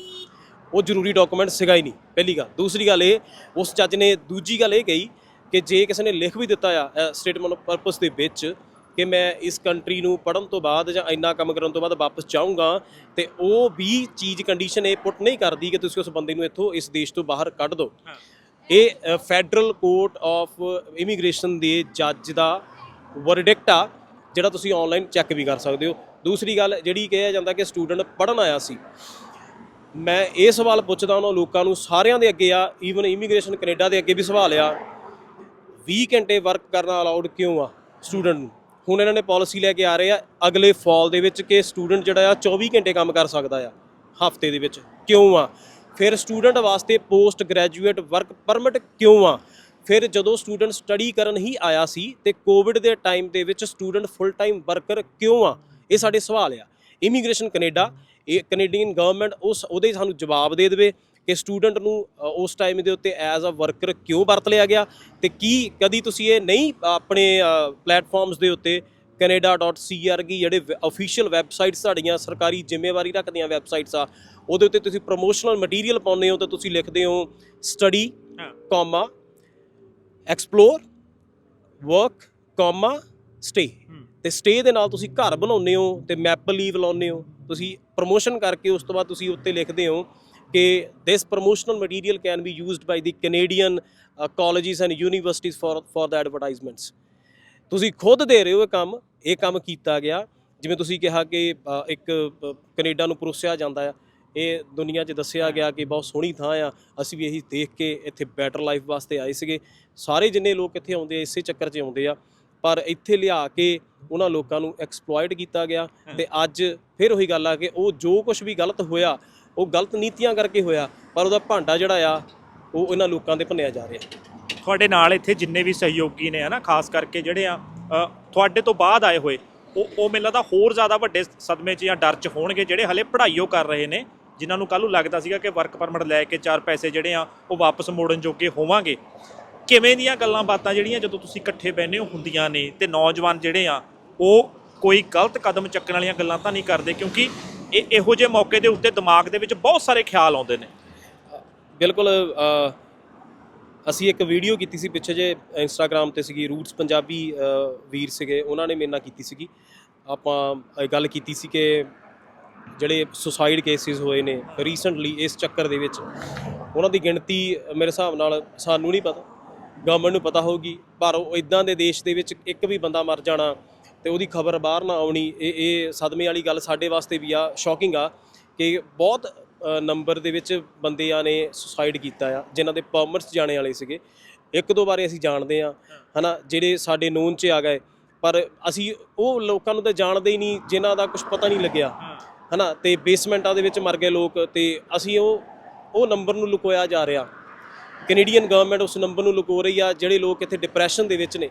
ਉਹ ਜ਼ਰੂਰੀ ਡਾਕੂਮੈਂਟ ਸੀਗਾ ਹੀ ਨਹੀਂ, ਪਹਿਲੀ ਗੱਲ। ਦੂਸਰੀ ਗੱਲ ਇਹ, ਉਸ ਜੱਜ ਨੇ ਦੂਜੀ ਗੱਲ ਇਹ ਕਹੀ ਕਿ ਜੇ ਕਿਸੇ ਨੇ ਲਿਖ ਵੀ ਦਿੱਤਾ ਆ ਸਟੇਟਮੈਂਟ ਪਰਪਸ ਦੇ ਵਿੱਚ ਕਿ ਮੈਂ ਇਸ ਕੰਟਰੀ ਨੂੰ ਪੜਨ ਤੋਂ ਬਾਅਦ ਜਾਂ ਇੰਨਾ ਕੰਮ ਕਰਨ ਤੋਂ ਬਾਅਦ ਵਾਪਸ ਜਾਊਂਗਾ, ਤੇ ਉਹ ਵੀ ਚੀਜ਼ ਕੰਡੀਸ਼ਨ ਇਹ ਪੁੱਟ ਨਹੀਂ ਕਰਦੀ ਕਿ ਤੁਸੀਂ ਉਸ ਬੰਦੇ ਨੂੰ ਇੱਥੋਂ ਇਸ ਦੇਸ਼ ਤੋਂ ਬਾਹਰ ਕੱਢ ਦਿਓ। ਇਹ ਫੈਡਰਲ ਕੋਰਟ ਆਫ ਇਮੀਗ੍ਰੇਸ਼ਨ ਦੇ ਜੱਜ ਦਾ ਵਰਡਿਕਟ ਆ, ਜਿਹੜਾ ਤੁਸੀਂ ਆਨਲਾਈਨ ਚੈੱਕ ਵੀ ਕਰ ਸਕਦੇ ਹੋ। ਦੂਸਰੀ ਗੱਲ ਜਿਹੜੀ ਕਿਹਾ ਜਾਂਦਾ ਕਿ ਸਟੂਡੈਂਟ ਪੜਨ ਆਇਆ ਸੀ। ਮੈਂ ਇਹ ਸਵਾਲ ਪੁੱਛਦਾ ਉਹਨਾਂ ਲੋਕਾਂ ਨੂੰ, ਸਾਰਿਆਂ ਦੇ ਅੱਗੇ ਆ ਈਵਨ ਇਮੀਗ੍ਰੇਸ਼ਨ ਕੈਨੇਡਾ ਦੇ ਅੱਗੇ ਵੀ ਸਵਾਲ ਆ 20 ਘੰਟੇ ਵਰਕ ਕਰਨਾ ਅਲਾਉਡ ਕਿਉਂ ਆ ਸਟੂਡੈਂਟ ਨੂੰ? ਹੁਣ ਇਹਨਾਂ ਨੇ ਪਾਲਿਸੀ ਲੈ ਕੇ ਆ ਰਹੇ ਆ, ਅਗਲੇ ਫਾਲ ਦੇ ਵਿੱਚ ਕਿ ਸਟੂਡੈਂਟ ਜਿਹੜਾ ਆ 24 ਘੰਟੇ ਕੰਮ ਕਰ ਸਕਦਾ ਆ, ਹਫ਼ਤੇ ਦੇ ਵਿੱਚ। ਕਿਉਂ ਆ? ਫਿਰ ਸਟੂਡੈਂਟ ਵਾਸਤੇ ਪੋਸਟ ਗ੍ਰੈਜੂਏਟ ਵਰਕ ਪਰਮਿਟ ਕਿਉਂ ਆ? ਫਿਰ ਜਦੋਂ ਸਟੂਡੈਂਟ ਸਟੱਡੀ ਕਰਨ ਹੀ ਆਇਆ ਸੀ ਤੇ ਕੋਵਿਡ ਦੇ ਟਾਈਮ ਦੇ ਵਿੱਚ ਸਟੂਡੈਂਟ ਫੁੱਲ ਟਾਈਮ ਵਰਕਰ ਕਿਉਂ ਆ? ਇਹ ਸਾਡੇ ਸਵਾਲ ਆ। ਇਮੀਗ੍ਰੇਸ਼ਨ ਕੈਨੇਡਾ, ਇਹ ਕੈਨੇਡੀਅਨ ਗਵਰਨਮੈਂਟ ਉਸ ਉਹਦੇ ਸਾਨੂੰ ਜਵਾਬ ਦੇ ਦੇਵੇ ਕਿ ਸਟੂਡੈਂਟ ਨੂੰ ਉਸ ਟਾਈਮ ਦੇ ਉੱਤੇ ਐਜ਼ ਅ ਵਰਕਰ ਕਿਉਂ ਵਰਤ ਲਿਆ ਗਿਆ ਤੇ ਕੀ ਕਦੀ ਤੁਸੀਂ ਇਹ ਨਹੀਂ ਆਪਣੇ ਪਲੇਟਫਾਰਮਸ ਦੇ ਉੱਤੇ canada.cr ਕੀ ਜਿਹੜੇ ਅਫੀਸ਼ੀਅਲ ਵੈਬਸਾਈਟਸ ਸਾਡੀਆਂ ਸਰਕਾਰੀ ਜ਼ਿੰਮੇਵਾਰੀ ਰੱਖਦੀਆਂ ਵੈਬਸਾਈਟਸ ਆ ਉਹਦੇ ਉੱਤੇ ਤੁਸੀਂ ਪ੍ਰੋਮੋਸ਼ਨਲ ਮਟੀਰੀਅਲ ਪਾਉਂਦੇ ਹੋ ਤੇ ਤੁਸੀਂ ਲਿਖਦੇ ਹੋ study comma explore work comma stay ਤੇ ਸਟੇ ਦੇ ਨਾਲ ਤੁਸੀਂ ਘਰ ਬਣਾਉਂਦੇ ਹੋ ਤੇ ਮੈਪਲ ਲੀਵ ਲਾਉਂਦੇ ਹੋ। ਤੁਸੀਂ ਪ੍ਰੋਮੋਸ਼ਨ ਕਰਕੇ ਉਸ ਤੋਂ ਬਾਅਦ ਤੁਸੀਂ ਉੱਤੇ ਲਿਖਦੇ ਹੋ ਕਿ this promotional material can be used by the Canadian uh, colleges and universities for for the advertisements ਤੁਸੀਂ ਖੁਦ ਦੇ ਰਹੇ ਹੋ ਇਹ ਕੰਮ ਇਹ ਕੰਮ ਕੀਤਾ ਗਿਆ। ਜਿਵੇਂ ਤੁਸੀਂ ਕਿਹਾ ਕਿ ਇੱਕ ਕੈਨੇਡਾ ਨੂੰ ਪਰੋਸਿਆ ਜਾਂਦਾ ਆ। ਇਹ ਦੁਨੀਆ 'ਚ ਦੱਸਿਆ ਗਿਆ ਕਿ ਬਹੁਤ ਸੋਹਣੀ ਥਾਂ ਆ। ਅਸੀਂ ਵੀ ਇਹੀ ਦੇਖ ਕੇ ਇੱਥੇ ਬੈਟਰ ਲਾਈਫ ਵਾਸਤੇ ਆਏ ਸੀਗੇ। ਸਾਰੇ ਜਿੰਨੇ ਲੋਕ ਇੱਥੇ ਆਉਂਦੇ ਆ ਇਸੇ ਚੱਕਰ 'ਚ ਆਉਂਦੇ ਆ। ਪਰ ਇੱਥੇ ਲਿਆ ਕੇ ਉਹਨਾਂ ਲੋਕਾਂ ਨੂੰ ਐਕਸਪਲੋਇਟ ਕੀਤਾ ਗਿਆ। ਤੇ ਅੱਜ ਫਿਰ ਉਹੀ ਗੱਲ ਆ ਕਿ ਉਹ ਜੋ ਕੁਝ ਵੀ ਗਲਤ ਹੋਇਆ ਉਹ ਗਲਤ ਨੀਤੀਆਂ ਕਰਕੇ ਹੋਇਆ ਪਰ ਉਹਦਾ ਭਾਂਡਾ ਜਿਹੜਾ ਆ ਉਹ ਇਹਨਾਂ ਲੋਕਾਂ ਦੇ ਭੰਨਿਆ ਜਾ ਰਿਹਾ। ਤੁਹਾਡੇ ਨਾਲ ਇੱਥੇ ਜਿੰਨੇ ਵੀ ਸਹਿਯੋਗੀ ਨੇ, ਹਨਾ, ਖਾਸ ਕਰਕੇ ਜਿਹੜੇ ਆ ਤੁਹਾਡੇ ਤੋਂ ਬਾਅਦ ਆਏ ਹੋਏ, ਉਹ ਉਹ ਮੈਨੂੰ ਲੱਗਦਾ ਹੋਰ ਜ਼ਿਆਦਾ ਵੱਡੇ ਸਦਮੇ 'ਚ ਜਾਂ ਡਰ 'ਚ ਹੋਣਗੇ ਜਿਹੜੇ ਹਲੇ ਪੜ੍ਹਾਈਓ ਕਰ ਰਹੇ ਨੇ, ਜਿਨ੍ਹਾਂ ਨੂੰ ਕੱਲ ਨੂੰ ਲੱਗਦਾ ਸੀਗਾ ਕਿ ਵਰਕ ਪਰਮਿਟ ਲੈ ਕੇ ਚਾਰ ਪੈਸੇ ਜਿਹੜੇ ਆ, ਉਹ ਵਾਪਸ ਮੋੜਨ ਜੋਗੇ ਹੋਵਾਂਗੇ। ਕਿਵੇਂ ਦੀਆਂ ਗੱਲਾਂ ਬਾਤਾਂ ਜਿਹੜੀਆਂ ਜਦੋਂ ਤੁਸੀਂ ਇਕੱਠੇ ਬੈਠੇ ਹੋ ਹੁੰਦੀਆਂ ਨੇ ਤੇ ਨੌਜਵਾਨ ਜਿਹੜੇ ਆ, ਉਹ ਕੋਈ ਗਲਤ ਕਦਮ ਚੱਕਣ ਵਾਲੀਆਂ ਗੱਲਾਂ ਤਾਂ ਨਹੀਂ ਕਰਦੇ? ਕਿਉਂਕਿ ਇਹ, ਇਹੋ ਜਿਹੇ ਮੌਕੇ ਦੇ ਉੱਤੇ ਦਿਮਾਗ ਦੇ ਵਿੱਚ ਬਹੁਤ ਸਾਰੇ ਖਿਆਲ ਆਉਂਦੇ ਨੇ। ਬਿਲਕੁਲ ਅਸੀਂ ਇੱਕ ਵੀਡੀਓ ਕੀਤੀ ਸੀ ਪਿੱਛੇ ਜੇ ਇੰਸਟਾਗ੍ਰam ਤੇ ਸੀਗੀ ਰੂਟਸ ਪੰਜਾਬੀ ਵੀਰ ਸੀਗੇ, ਉਹਨਾਂ ਨੇ ਮੇਰੇ ਨਾਲ ਕੀਤੀ ਸੀਗੀ। ਆਪਾਂ ਗੱਲ ਕੀਤੀ ਸੀ ਕਿ ਜਿਹੜੇ ਸੁਸਾਈਡ ਕੇਸਿਸ ਹੋਏ ਨੇ ਰੀਸੈਂਟਲੀ ਇਸ ਚੱਕਰ ਦੇ ਵਿੱਚ, ਉਹਨਾਂ ਦੀ ਗਿਣਤੀ ਮੇਰੇ ਹਿਸਾਬ ਨਾਲ ਸਾਨੂੰ ਨਹੀਂ ਪਤਾ ਗਵਰਨਮੈਂਟ ਨੂੰ ਪਤਾ ਹੋਊਗੀ, ਪਰ ਉਹ ਇਦਾਂ ਦੇ ਦੇਸ਼ ਦੇ ਵਿੱਚ ਇੱਕ ਵੀ ਬੰਦਾ ਮਰ ਜਾਣਾ ਤੇ ਉਹਦੀ ਖਬਰ ਬਾਹਰ ਨਾ ਆਉਣੀ, ਇਹ ਇਹ ਸਦਮੇ ਵਾਲੀ ਗੱਲ ਸਾਡੇ ਵਾਸਤੇ ਵੀ ਆ ਸ਼ੌਕਿੰਗ ਆ ਕਿ ਬਹੁਤ ਨੰਬਰ ਦੇ ਵਿੱਚ ਬੰਦਿਆਂ ਨੇ ਸੁਸਾਈਡ ਕੀਤਾ ਆ, ਜਿਨ੍ਹਾਂ ਦੇ ਪਰਮਿਟਸ ਜਾਣੇ ਵਾਲੇ ਸੀਗੇ। ਇੱਕ ਦੋ ਬਾਰੇ ਅਸੀਂ ਜਾਣਦੇ ਆ, ਹਨਾ, ਜਿਹੜੇ ਸਾਡੇ ਨੂਨ 'ਚ ਆ ਗਏ। ਪਰ ਅਸੀਂ ਉਹ ਲੋਕਾਂ ਨੂੰ ਤਾਂ ਜਾਣਦੇ ਹੀ ਨਹੀਂ, ਜਿਨ੍ਹਾਂ ਦਾ ਕੁਝ ਪਤਾ ਨਹੀਂ ਲੱਗਿਆ। ਹਨਾ, ਤੇ ਬੇਸਮੈਂਟਾਂ ਦੇ ਵਿੱਚ ਮਰ ਗਏ ਲੋਕ, ਤੇ ਅਸੀਂ ਉਹ ਉਹ ਨੰਬਰ ਨੂੰ ਲੁਕੋਇਆ ਜਾ ਰਿਹਾ। ਕੈਨੇਡੀਅਨ ਗਵਰਨਮੈਂਟ ਉਸ ਨੰਬਰ ਨੂੰ ਲੁਕੋ ਰਹੀ ਆ, ਜਿਹੜੇ ਲੋਕ ਇੱਥੇ ਡਿਪਰੈਸ਼ਨ ਦੇ ਵਿੱਚ ਨੇ।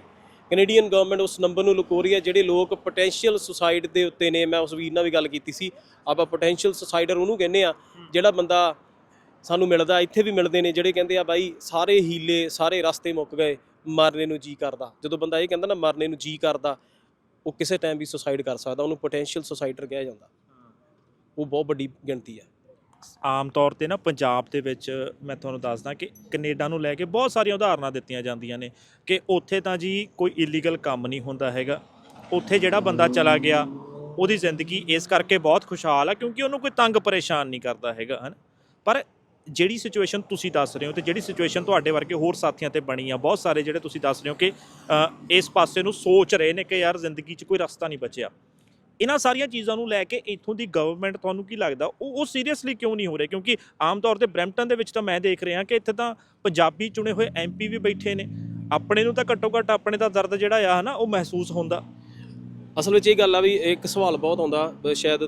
ਕੈਨੇਡੀਅਨ ਗਵਰਨਮੈਂਟ ਉਸ ਨੰਬਰ ਨੂੰ ਲੁਕੋ ਰਹੀ ਹੈ, ਜਿਹੜੇ ਲੋਕ ਪੋਟੈਂਸ਼ੀਅਲ ਸੁਸਾਈਡ ਦੇ ਉੱਤੇ ਨੇ, ਮੈਂ ਉਸ ਵੀਰ ਨਾਲ ਵੀ ਗੱਲ ਕੀਤੀ ਸੀ। ਆਪਾਂ ਪੋਟੈਂਸ਼ੀਅਲ ਸੁਸਾਈਡਰ ਉਹਨੂੰ ਕਹਿੰਦੇ ਆ ਜਿਹੜਾ ਬੰਦਾ ਸਾਨੂੰ ਮਿਲਦਾ, ਇੱਥੇ ਵੀ ਮਿਲਦੇ ਨੇ, ਜਿਹੜੇ ਕਹਿੰਦੇ ਆ ਬਾਈ, ਸਾਰੇ ਹੀਲੇ, ਸਾਰੇ ਰਸਤੇ ਮੁੱਕ ਗਏ, ਮਰਨੇ ਨੂੰ ਜੀ ਕਰਦਾ। ਜਦੋਂ ਬੰਦਾ ਇਹ ਕਹਿੰਦਾ ਨਾ, ਮਰਨੇ ਨੂੰ ਜੀ ਕਰਦਾ, ਉਹ ਕਿਸੇ ਟਾਈਮ ਵੀ ਸੁਸਾਈਡ ਕਰ ਸਕਦਾ, ਉਹਨੂੰ ਪੋਟੈਂਸ਼ੀਅਲ ਸੁਸਾਈਡਰ ਕਿਹਾ ਜਾਂਦਾ। ਉਹ ਬਹੁਤ ਵੱਡੀ ਗਿਣਤੀ ਆ ਆਮ ਤੌਰ ਤੇ ਨਾ ਪੰਜਾਬ ਦੇ ਵਿੱਚ ਮੈਂ ਤੁਹਾਨੂੰ ਦੱਸਦਾ ਕਿ ਕੈਨੇਡਾ ਨੂੰ ਲੈ ਕੇ ਬਹੁਤ ਸਾਰੀਆਂ ਉਦਾਹਰਨਾਂ ਦਿੱਤੀਆਂ ਜਾਂਦੀਆਂ ਨੇ ਕਿ ਉੱਥੇ ਤਾਂ ਜੀ ਕੋਈ ਇਲੀਗਲ ਕੰਮ ਨਹੀਂ ਹੁੰਦਾ ਹੈਗਾ। ਉੱਥੇ ਜਿਹੜਾ ਬੰਦਾ ਚਲਾ ਗਿਆ, ਉਹਦੀ ਜ਼ਿੰਦਗੀ ਇਸ ਕਰਕੇ ਬਹੁਤ ਖੁਸ਼ਹਾਲ ਆ ਕਿਉਂਕਿ ਉਹਨੂੰ ਕੋਈ ਤੰਗ ਪਰੇਸ਼ਾਨ ਨਹੀਂ ਕਰਦਾ ਹੈਗਾ, ਹਨ? ਪਰ ਜਿਹੜੀ ਸਿਚੁਏਸ਼ਨ ਤੁਸੀਂ ਦੱਸ ਰਹੇ ਹੋ ਤੇ ਜਿਹੜੀ ਸਿਚੁਏਸ਼ਨ ਤੁਹਾਡੇ ਵਰਗੇ ਹੋਰ ਸਾਥੀਆਂ ਤੇ ਬਣੀ ਆ, ਬਹੁਤ ਸਾਰੇ ਜਿਹੜੇ ਤੁਸੀਂ ਦੱਸ ਰਹੇ ਹੋ ਕਿ ਇਸ ਪਾਸੇ ਨੂੰ ਸੋਚ ਰਹੇ ਨੇ ਕਿ ਯਾਰ ਜ਼ਿੰਦਗੀ 'ਚ ਕੋਈ ਰਸਤਾ ਨਹੀਂ ਬਚਿਆ। ਇਹਨਾਂ ਸਾਰੀਆਂ ਚੀਜ਼ਾਂ ਨੂੰ ਲੈ ਕੇ ਇੱਥੋਂ ਦੀ ਗਵਰਨਮੈਂਟ ਤੁਹਾਨੂੰ ਕੀ ਲੱਗਦਾ? ਉਹ ਉਹ ਸੀਰੀਅਸਲੀ ਕਿਉਂ ਨਹੀਂ ਹੋ ਰਿਹਾ? ਕਿਉਂਕਿ ਆਮ ਤੌਰ ਤੇ ਬ੍ਰੈਂਪਟਨ ਦੇ ਵਿੱਚ ਤਾਂ ਮੈਂ ਦੇਖ ਰਿਹਾ ਕਿ ਇੱਥੇ ਤਾਂ ਪੰਜਾਬੀ ਚੁਣੇ ਹੋਏ ਐਮਪੀ ਵੀ ਬੈਠੇ ਨੇ। ਆਪਣੇ ਨੂੰ ਤਾਂ ਘੱਟੋ ਘੱਟ ਆਪਣੇ ਦਾ ਦਰਦ ਜਿਹੜਾ ਆ ਹਨਾ, ਉਹ ਮਹਿਸੂਸ ਹੁੰਦਾ। ਅਸਲ ਵਿੱਚ ਇਹ ਗੱਲ ਆ ਵੀ ਇੱਕ ਸਵਾਲ ਬਹੁਤ ਆਉਂਦਾ। ਸ਼ਾਇਦ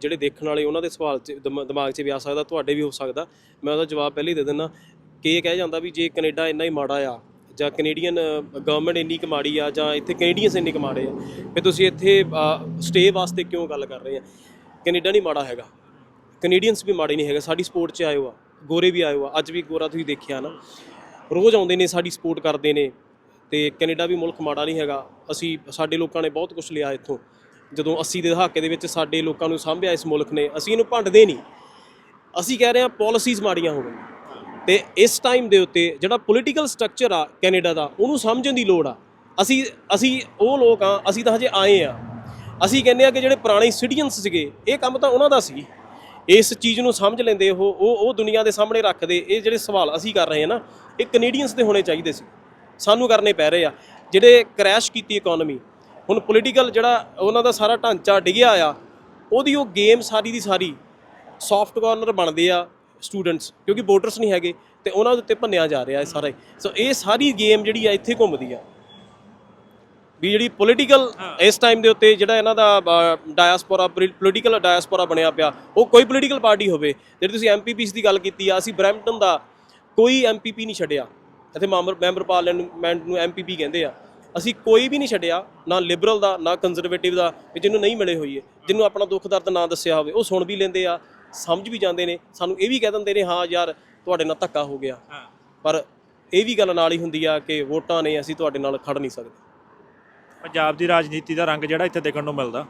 ਜਿਹੜੇ ਦੇਖਣ ਵਾਲੇ ਉਹਨਾਂ ਦੇ ਸਵਾਲ 'ਚ ਦਿਮ- ਦਿਮਾਗ 'ਚ ਵੀ ਆ ਸਕਦਾ, ਤੁਹਾਡੇ ਵੀ ਹੋ ਸਕਦਾ। ਮੈਂ ਉਹਦਾ ਜਵਾਬ ਪਹਿਲੇ ਹੀ ਦੇ ਦਿੰਦਾ ਕਿ ਇਹ ਕਹਿ ਜਾਂਦਾ ਵੀ ਜੇ ਕੈਨੇਡਾ ਇੰਨਾ ਹੀ ਮਾੜਾ ਆ ਜਾਂ ਕੈਨੇਡੀਅਨ ਗਵਰਨਮੈਂਟ ਇੰਨੀ ਕੁ ਮਾੜੀ ਆ ਜਾਂ ਇੱਥੇ ਕੈਨੇਡੀਅਨਸ ਇੰਨੇ ਕੁ ਮਾੜੇ ਆ, ਫਿਰ ਤੁਸੀਂ ਇੱਥੇ ਸਟੇ ਵਾਸਤੇ ਕਿਉਂ ਗੱਲ ਕਰ ਰਹੇ ਆ? ਕੈਨੇਡਾ ਨਹੀਂ ਮਾੜਾ ਹੈਗਾ। ਕੈਨੇਡੀਅਨਸ ਵੀ ਮਾੜੇ ਨਹੀਂ ਹੈਗੇ। ਸਾਡੀ ਸਪੋਰਟ 'ਚ ਆਇਓ ਆ। ਗੋਰੇ ਵੀ ਆਇਓ ਆ। ਅੱਜ ਵੀ ਗੋਰਾ ਤੁਸੀਂ ਦੇਖਿਆ ਨਾ। ਰੋਜ਼ ਆਉਂਦੇ ਨੇ, ਸਾਡੀ ਸਪੋਰਟ ਕਰਦੇ ਨੇ। ਤੇ ਕੈਨੇਡਾ ਵੀ ਮੁਲਕ ਮਾੜਾ ਨਹੀਂ ਹੈਗਾ। ਅਸੀਂ, ਸਾਡੇ ਲੋਕਾਂ ਨੇ ਬਹੁਤ ਕੁਝ ਲਿਆ ਇੱਥੋਂ। ਜਦੋਂ 80 ਦੇ ਦਹਾਕੇ ਦੇ ਵਿੱਚ ਸਾਡੇ ਲੋਕਾਂ ਨੂੰ ਸਾਂਭਿਆ ਇਸ ਮੁਲਕ ਨੇ, ਅਸੀਂ ਇਹਨੂੰ ਭੰਡਦੇ ਨਹੀਂ। ਅਸੀਂ ਕਹਿ ਰਹੇ ਹਾਂ ਪਾਲਿਸੀਜ਼ ਮਾੜੀਆਂ ਹੋ ਗਈਆਂ ਤੇ ਇਸ ਟਾਈਮ ਦੇ ਉੱਤੇ ਜਿਹੜਾ ਪੋਲੀਟੀਕਲ ਸਟਰਕਚਰ ਆ ਕੈਨੇਡਾ ਦਾ, ਉਹਨੂੰ ਸਮਝਣ ਦੀ ਲੋੜ ਆ। ਅਸੀਂ ਅਸੀਂ ਉਹ ਲੋਕ ਆ, ਅਸੀਂ ਤਾਂ ਹਜੇ ਆਏ ਆ। ਅਸੀਂ ਕਹਿੰਦੇ ਆ ਕਿ ਜਿਹੜੇ ਪੁਰਾਣੇ ਸਿਟੀਜ਼ਨਸ ਸੀਗੇ, ਇਹ ਕੰਮ ਤਾਂ ਉਹਨਾਂ ਦਾ ਸੀ। ਇਸ ਚੀਜ਼ ਨੂੰ ਸਮਝ ਲੈਂਦੇ ਉਹ ਉਹ ਉਹ ਦੁਨੀਆ ਦੇ ਸਾਹਮਣੇ ਰੱਖਦੇ, ਇਹ ਜਿਹੜੇ ਸਵਾਲ ਅਸੀਂ ਕਰ ਰਹੇ ਹਾਂ ਨਾ, ਇਹ ਕੈਨੇਡੀਅਨਸ ਦੇ ਹੋਣੇ ਚਾਹੀਦੇ ਸੀ। ਸਾਨੂੰ ਕਰਨੇ ਪੈ ਰਹੇ ਆ। ਜਿਹੜੇ ਕ੍ਰੈਸ਼ ਕੀਤੀ ਇਕਨੋਮੀ ਹੁਣ ਪੋਲੀਟੀਕਲ ਜਿਹੜਾ ਉਹਨਾਂ ਦਾ ਸਾਰਾ ਢਾਂਚਾ ਡਿੱਗਿਆ ਆ, ਉਹਦੀ ਉਹ ਗੇਮ ਸਾਰੀ ਦੀ ਸਾਰੀ ਸੌਫਟ ਕਾਰਨਰ ਬਣਦੇ ਆ ਸਟੂਡੈਂਟਸ ਕਿਉਂਕਿ ਵੋਟਰਸ ਨਹੀਂ ਹੈਗੇ ਤੇ ਉਹਨਾਂ ਦੇ ਉੱਤੇ ਭੰਨਿਆ ਜਾ ਰਿਹਾ ਇਹ ਸਾਰਾ ਹੀ। ਸੋ ਇਹ ਸਾਰੀ ਗੇਮ ਜਿਹੜੀ ਆ ਇੱਥੇ ਘੁੰਮਦੀ ਆ। ਵੀ ਜਿਹੜੀ ਪੋਲੀਟੀਕਲ ਇਸ ਟਾਈਮ ਦੇ ਉੱਤੇ ਜਿਹੜਾ ਇਹਨਾਂ ਦਾ ਡਾਇਸਪੋਰਾ ਪੋਲੀਟੀਕਲ ਡਾਇਸਪੋਰਾ ਬਣਿਆ ਪਿਆ ਉਹ ਕੋਈ ਪੋਲੀਟੀਕਲ ਪਾਰਟੀ ਹੋਵੇ। ਜਿਹੜੀ ਤੁਸੀਂ ਐਮਪੀਪੀਸ ਦੀ ਗੱਲ ਕੀਤੀ ਆ ਅਸੀਂ ਬਰੈਂਪਟਨ ਦਾ ਕੋਈ ਐਮਪੀਪੀ ਨਹੀਂ ਛੱਡਿਆ। ਇੱਥੇ ਮੈਂਬਰ ਮੈਂਬਰ ਪਾਰਲੀਮੈਂਟ ਨੂੰ ਐਮਪੀਪੀ ਕਹਿੰਦੇ ਆ। ਅਸੀਂ ਕੋਈ ਵੀ ਨਹੀਂ ਛੱਡਿਆ ਨਾ ਲਿਬਰਲ ਦਾ ਨਾ ਕੰਜ਼ਰਵੇਟਿਵ ਦਾ ਵੀ ਜਿਹਨੂੰ ਨਹੀਂ ਮਿਲੇ ਹੋਈ ਹੈ ਜਿਹਨੂੰ ਆਪਣਾ ਦੁੱਖ ਦਰਦ ਨਾ ਦੱਸਿਆ ਹੋਵੇ ਉਹ ਸੁਣ ਵੀ ਲੈਂਦੇ ਆ। ਸਮਝ ਵੀ ਜਾਂਦੇ ਨੇ ਸਾਨੂੰ ਇਹ ਵੀ ਕਹਿ ਦਿੰਦੇ ਨੇ ਹਾਂ ਯਾਰ ਤੁਹਾਡੇ ਨਾਲ ਧੱਕਾ ਹੋ ਗਿਆ। ਪਰ ਇਹ ਵੀ ਗੱਲ ਨਾਲ ਹੀ ਹੁੰਦੀ ਆ ਕਿ ਵੋਟਾਂ ਨੇ ਅਸੀਂ ਤੁਹਾਡੇ ਨਾਲ ਖੜ ਨਹੀਂ ਸਕਦੇ। ਪੰਜਾਬ ਦੀ ਰਾਜਨੀਤੀ ਦਾ ਰੰਗ ਜਿਹੜਾ ਇੱਥੇ ਦੇਖਣ ਨੂੰ ਮਿਲਦਾ।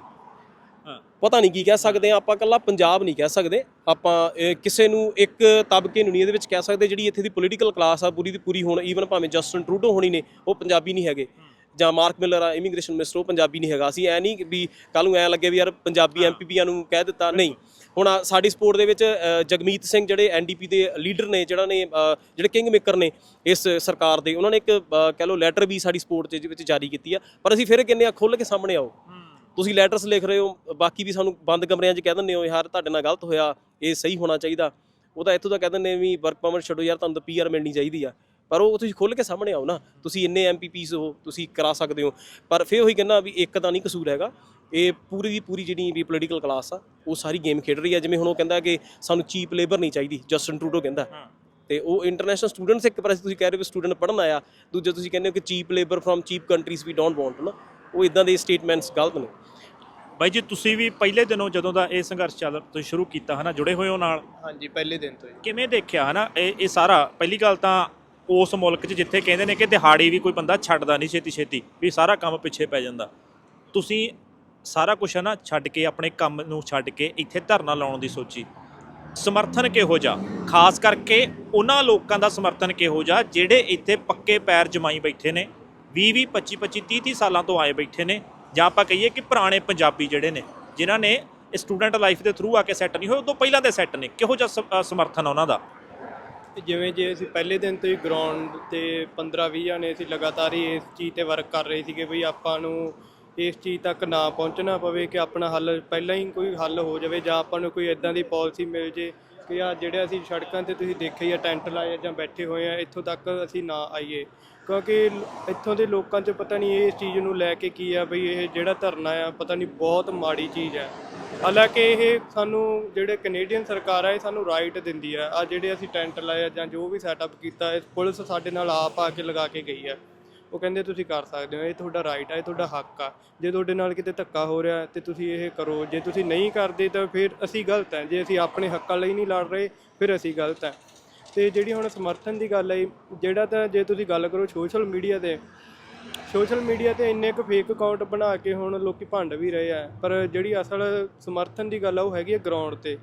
ਪਤਾ ਨਹੀਂ ਕੀ ਕਹਿ ਸਕਦੇ ਆ ਆਪਾਂ ਕੱਲਾ ਪੰਜਾਬ ਨਹੀਂ ਕਹਿ ਸਕਦੇ। ਆਪਾਂ ਇਹ ਕਿਸੇ ਨੂੰ ਇੱਕ ਤਬਕੇ ਨੂੰ ਨਹੀਂ ਇਹਦੇ ਵਿੱਚ ਕਹਿ ਸਕਦੇ ਜਿਹੜੀ ਇੱਥੇ ਦੀ ਪੋਲੀਟੀਕਲ ਕਲਾਸ ਆ ਪੂਰੀ ਦੀ ਪੂਰੀ ਹੁਣ ਈਵਨ ਭਾਵੇਂ ਜਸਟਨ ਟਰੂਡੋ ਹੋਣੀ ਨੇ ਉਹ ਪੰਜਾਬੀ ਨਹੀਂ ਹੈਗੇ। ਜਾਂ ਮਾਰਕ ਮਿਲਰ ਆ ਇਮੀਗ੍ਰੇਸ਼ਨ ਮਿਨਿਸਟਰ ਉਹ ਪੰਜਾਬੀ ਨਹੀਂ ਹੈਗਾ। ਅਸੀਂ ਐ ਨਹੀਂ ਵੀ ਕੱਲ ਨੂੰ ਐ ਲੱਗੇ ਵੀ ਯਾਰ ਪੰਜਾਬੀ ਐਮਪੀਪੀਆਂ ਨੂੰ ਕਹਿ ਦਿੱਤਾ। ਨਹੀਂ। ਹੁਣ ਸਾਡੀ ਸਪੋਰਟ ਦੇ ਵਿੱਚ ਜਗਮੀਤ ਸਿੰਘ ਜਿਹੜੇ ਐਨਡੀਪੀ ਦੇ ਲੀਡਰ ਨੇ ਜਿਹੜਾ ਨੇ ਜਿਹੜੇ ਕਿੰਗ ਮੇਕਰ ਨੇ ਇਸ ਸਰਕਾਰ ਦੇ ਉਹਨਾਂ ਨੇ ਇੱਕ ਕਹਿ ਲਓ ਲੈਟਰ ਵੀ ਸਾਡੀ ਸਪੋਰਟ ਦੇ ਵਿੱਚ ਜਾਰੀ ਕੀਤੀ ਆ। ਪਰ ਅਸੀਂ ਫਿਰ ਕਹਿੰਦੇ ਆ ਖੁੱਲ ਕੇ ਸਾਹਮਣੇ ਆਓ। ਤੁਸੀਂ ਲੈਟਰਸ ਲਿਖ ਰਹੇ ਹੋ ਬਾਕੀ ਵੀ ਸਾਨੂੰ ਬੰਦ ਕਮਰਿਆਂ 'ਚ ਕਹਿ ਦਿੰਦੇ ਹੋ ਯਾਰ ਤੁਹਾਡੇ ਨਾਲ ਗਲਤ ਹੋਇਆ ਇਹ ਸਹੀ ਹੋਣਾ ਚਾਹੀਦਾ। ਉਹ ਤਾਂ ਇੱਥੋਂ ਦਾ ਕਹਿ ਦਿੰਦੇ ਵੀ ਵਰਕ ਪਰਮਿਟ ਛੱਡੋ ਯਾਰ ਤੁਹਾਨੂੰ ਤਾਂ ਪੀਆਰ ਮਿਲਣੀ ਚਾਹੀਦੀ ਆ। ਪਰ ਉਹ ਤੁਸੀਂ ਖੁੱਲ ਕੇ ਸਾਹਮਣੇ ਆਓ ਨਾ। ਤੁਸੀਂ ਇੰਨੇ ਐਮਪੀਪੀਸ ਹੋ ਤੁਸੀਂ ਕਰਾ ਸਕਦੇ ਹੋ। ਪਰ ਫਿਰ ਉਹੀ ਕਹਿੰਦਾ ਵੀ ਇੱਕ ਤਾਂ ਨਹੀਂ ਕਸੂਰ ਹੈਗਾ। ਇਹ ਪੂਰੀ ਦੀ ਪੂਰੀ ਜਿਹੜੀ ਵੀ ਪੋਲੀਟੀਕਲ ਕਲਾਸ ਆ ਉਹ ਸਾਰੀ ਗੇਮ ਖੇਡ ਰਹੀ ਆ। ਜਿਵੇਂ ਹੁਣ ਉਹ ਕਹਿੰਦਾ ਕਿ ਸਾਨੂੰ ਚੀਪ ਲੇਬਰ ਨਹੀਂ ਚਾਹੀਦੀ ਜਸਟਨ ਟਰੂਡੋ ਕਹਿੰਦਾ। ਤੇ ਉਹ ਇੰਟਰਨੈਸ਼ਨਲ ਸਟੂਡੈਂਟਸ ਇੱਕ ਪਾਸੇ ਤੁਸੀਂ ਕਹਿ ਰਹੇ ਹੋ ਸਟੂਡੈਂਟ ਪੜ੍ਹਨ ਆਇਆ ਦੂਜੇ ਤੁਸੀਂ ਕਹਿੰਦੇ ਹੋ ਕਿ cheap labour firm cheap countries we don't want ਨਾ ਉਹ ਇਦਾਂ ਦੇ ਸਟੇਟਮੈਂਟਸ ਗਲਤ ਨੇ। ਬਾਈ ਜੀ ਤੁਸੀਂ ਵੀ ਪਹਿਲੇ ਦਿਨੋਂ ਜਦੋਂ ਦਾ ਇਹ ਸੰਘਰਸ਼ ਚੱਲ ਤੁਸੀਂ ਸ਼ੁਰੂ ਕੀਤਾ ਹਨਾ ਜੁੜੇ ਹੋਏ ਹੋ ਨਾਲ? ਹਾਂਜੀ ਪਹਿਲੇ ਦਿਨ ਤੋਂ ਹੀ। ਕਿਵੇਂ ਦੇਖਿਆ ਹਨਾ ਇਹ ਇਹ ਸਾਰਾ? ਪਹਿਲੀ ਗੱਲ ਤਾਂ ਉਸ ਮੁਲਕ 'ਚ ਜਿੱਥੇ ਕਹਿੰਦੇ ਨੇ ਕਿ ਦਿਹਾੜੀ ਵੀ ਕੋਈ ਬੰਦਾ ਛੱਡਦਾ ਨਹੀਂ ਛੇਤੀ ਛੇਤੀ ਵੀ ਸਾਰਾ ਕੰਮ ਪਿੱਛੇ ਪੈ ਜਾਂਦਾ। ਤੁਸੀਂ ਸਾਰਾ ਕੁਝ ਹੈ ਨਾ ਛੱਡ ਕੇ, ਆਪਣੇ ਕੰਮ ਨੂੰ ਛੱਡ ਕੇ ਇੱਥੇ ਧਰਨਾ ਲਾਉਣ ਦੀ ਸੋਚੀ। ਸਮਰਥਨ ਕਿਹੋ ਜਿਹਾ? ਖਾਸ ਕਰਕੇ ਉਹਨਾਂ ਲੋਕਾਂ ਦਾ ਸਮਰਥਨ ਕਿਹੋ ਜਿਹਾ ਜਿਹੜੇ ਇੱਥੇ ਪੱਕੇ ਪੈਰ ਜਮਾਈ ਬੈਠੇ ਨੇ 20 20 25 25 30 30 ਸਾਲਾਂ ਤੋਂ ਆਏ ਬੈਠੇ ਨੇ ਜਾਂ ਆਪਾਂ ਕਹੀਏ ਕਿ ਪੁਰਾਣੇ ਪੰਜਾਬੀ ਜਿਹੜੇ ਨੇ, ਜਿਨ੍ਹਾਂ ਨੇ ਇਹ ਸਟੂਡੈਂਟ ਲਾਈਫ ਦੇ ਥਰੂ ਆ ਕੇ ਸੈੱਟ ਨਹੀਂ ਹੋਏ, ਉਦੋਂ ਪਹਿਲਾਂ ਦੇ ਸੈੱਟ ਨੇ। ਕਿਹੋ ਜਿਹਾ ਸਮਰਥਨ ਉਹਨਾਂ ਦਾ? ਜਿਵੇਂ ਜੇ ਅਸੀਂ ਪਹਿਲੇ ਦਿਨ ਤੋਂ ਹੀ ਗਰਾਊਂਡ ਤੇ 15-20 ਜਾਣੇ ਅਸੀਂ ਲਗਾਤਾਰ ਹੀ ਇਸ ਚੀਜ਼ ਤੇ ਵਰਕ ਕਰ ਰਹੇ ਸੀਗੇ ਵੀ ਆਪਾਂ ਨੂੰ ਇਸ ਚੀਜ਼ ਤੱਕ ਨਾ ਪਹੁੰਚਣਾ ਪਵੇ ਕਿ ਆਪਣਾ ਹੱਲ ਪਹਿਲਾਂ ਹੀ ਕੋਈ ਹੱਲ ਹੋ ਜਾਵੇ ਜਾਂ ਆਪਾਂ ਨੂੰ ਕੋਈ ਇਦਾਂ ਦੀ ਪਾਲਿਸੀ ਮਿਲ ਜੇ ਕਿ ਆ ਜਿਹੜੇ ਅਸੀਂ ਸੜਕਾਂ ਤੇ ਤੁਸੀਂ ਦੇਖਿਆ ਹੀ ਆ, ਟੈਂਟ ਲਾਏ ਜਾਂ ਬੈਠੇ ਹੋਏ ਆ, ਇੱਥੋਂ ਤੱਕ ਅਸੀਂ ਨਾ ਆਈਏ। ਕਿਉਂਕਿ ਇੱਥੋਂ ਦੇ ਲੋਕਾਂ 'ਚ ਪਤਾ ਨਹੀਂ ਇਸ ਚੀਜ਼ ਨੂੰ ਲੈ ਕੇ ਕੀ ਆ ਬਈ ਇਹ ਜਿਹੜਾ ਧਰਨਾ ਆ, ਪਤਾ ਨਹੀਂ ਬਹੁਤ ਮਾੜੀ ਚੀਜ਼ ਹੈ ਹਾਲਾਂਕਿ ਇਹ ਸਾਨੂੰ ਜਿਹੜੇ ਕੈਨੇਡੀਅਨ ਸਰਕਾਰ ਆ, ਇਹ ਸਾਨੂੰ ਰਾਈਟ ਦਿੰਦੀ ਆ। ਆ ਜਿਹੜੇ ਅਸੀਂ ਟੈਂਟ ਲਾਏ ਆ ਜਾਂ ਜੋ ਵੀ ਸੈਟਅਪ ਕੀਤਾ, ਇਹ ਪੁਲਿਸ ਸਾਡੇ ਨਾਲ ਆਪ ਆ ਕੇ ਲਗਾ ਕੇ ਗਈ ਹੈ ਉਹ ਕਹਿੰਦੇ ਤੁਸੀਂ ਕਰ ਸਕਦੇ ਹੋ, ਇਹ ਤੁਹਾਡਾ ਰਾਈਟ ਆ, ਇਹ ਤੁਹਾਡਾ ਹੱਕ ਆ। ਜੇ ਤੁਹਾਡੇ ਨਾਲ ਕਿਤੇ ਧੱਕਾ ਹੋ ਰਿਹਾ ਤੇ ਤੁਸੀਂ ਇਹ ਕਰੋ, ਜੇ ਤੁਸੀਂ ਨਹੀਂ ਕਰਦੇ ਤਾਂ ਫਿਰ ਅਸੀਂ ਗਲਤ ਹੈ ਜੇ ਅਸੀਂ ਆਪਣੇ ਹੱਕਾਂ ਲਈ ਨਹੀਂ ਲੜ ਰਹੇ, ਫਿਰ ਅਸੀਂ ਗਲਤ ਹੈ ਤੇ ਜਿਹੜੀ ਹੁਣ ਸਮਰਥਨ ਦੀ ਗੱਲ ਹੈ ਜਿਹੜਾ ਤਾਂ ਜੇ ਤੁਸੀਂ ਗੱਲ ਕਰੋ ਸੋਸ਼ਲ ਮੀਡੀਆ ਤੇ ਸੋਸ਼ਲ ਮੀਡੀਆ ਤੇ ਇੰਨੇ ਕੁ ਫੇਕ ਅਕਾਊਂਟ ਬਣਾ ਕੇ ਹੁਣ ਲੋਕੀ ਭੰਡ ਵੀ ਰਹੇ ਆ। ਪਰ ਜਿਹੜੀ ਅਸਲ ਸਮਰਥਨ ਦੀ ਗੱਲ ਆ, ਉਹ ਹੈਗੀ ਹੈ ਗਰਾਊਂਡ ਤੇ।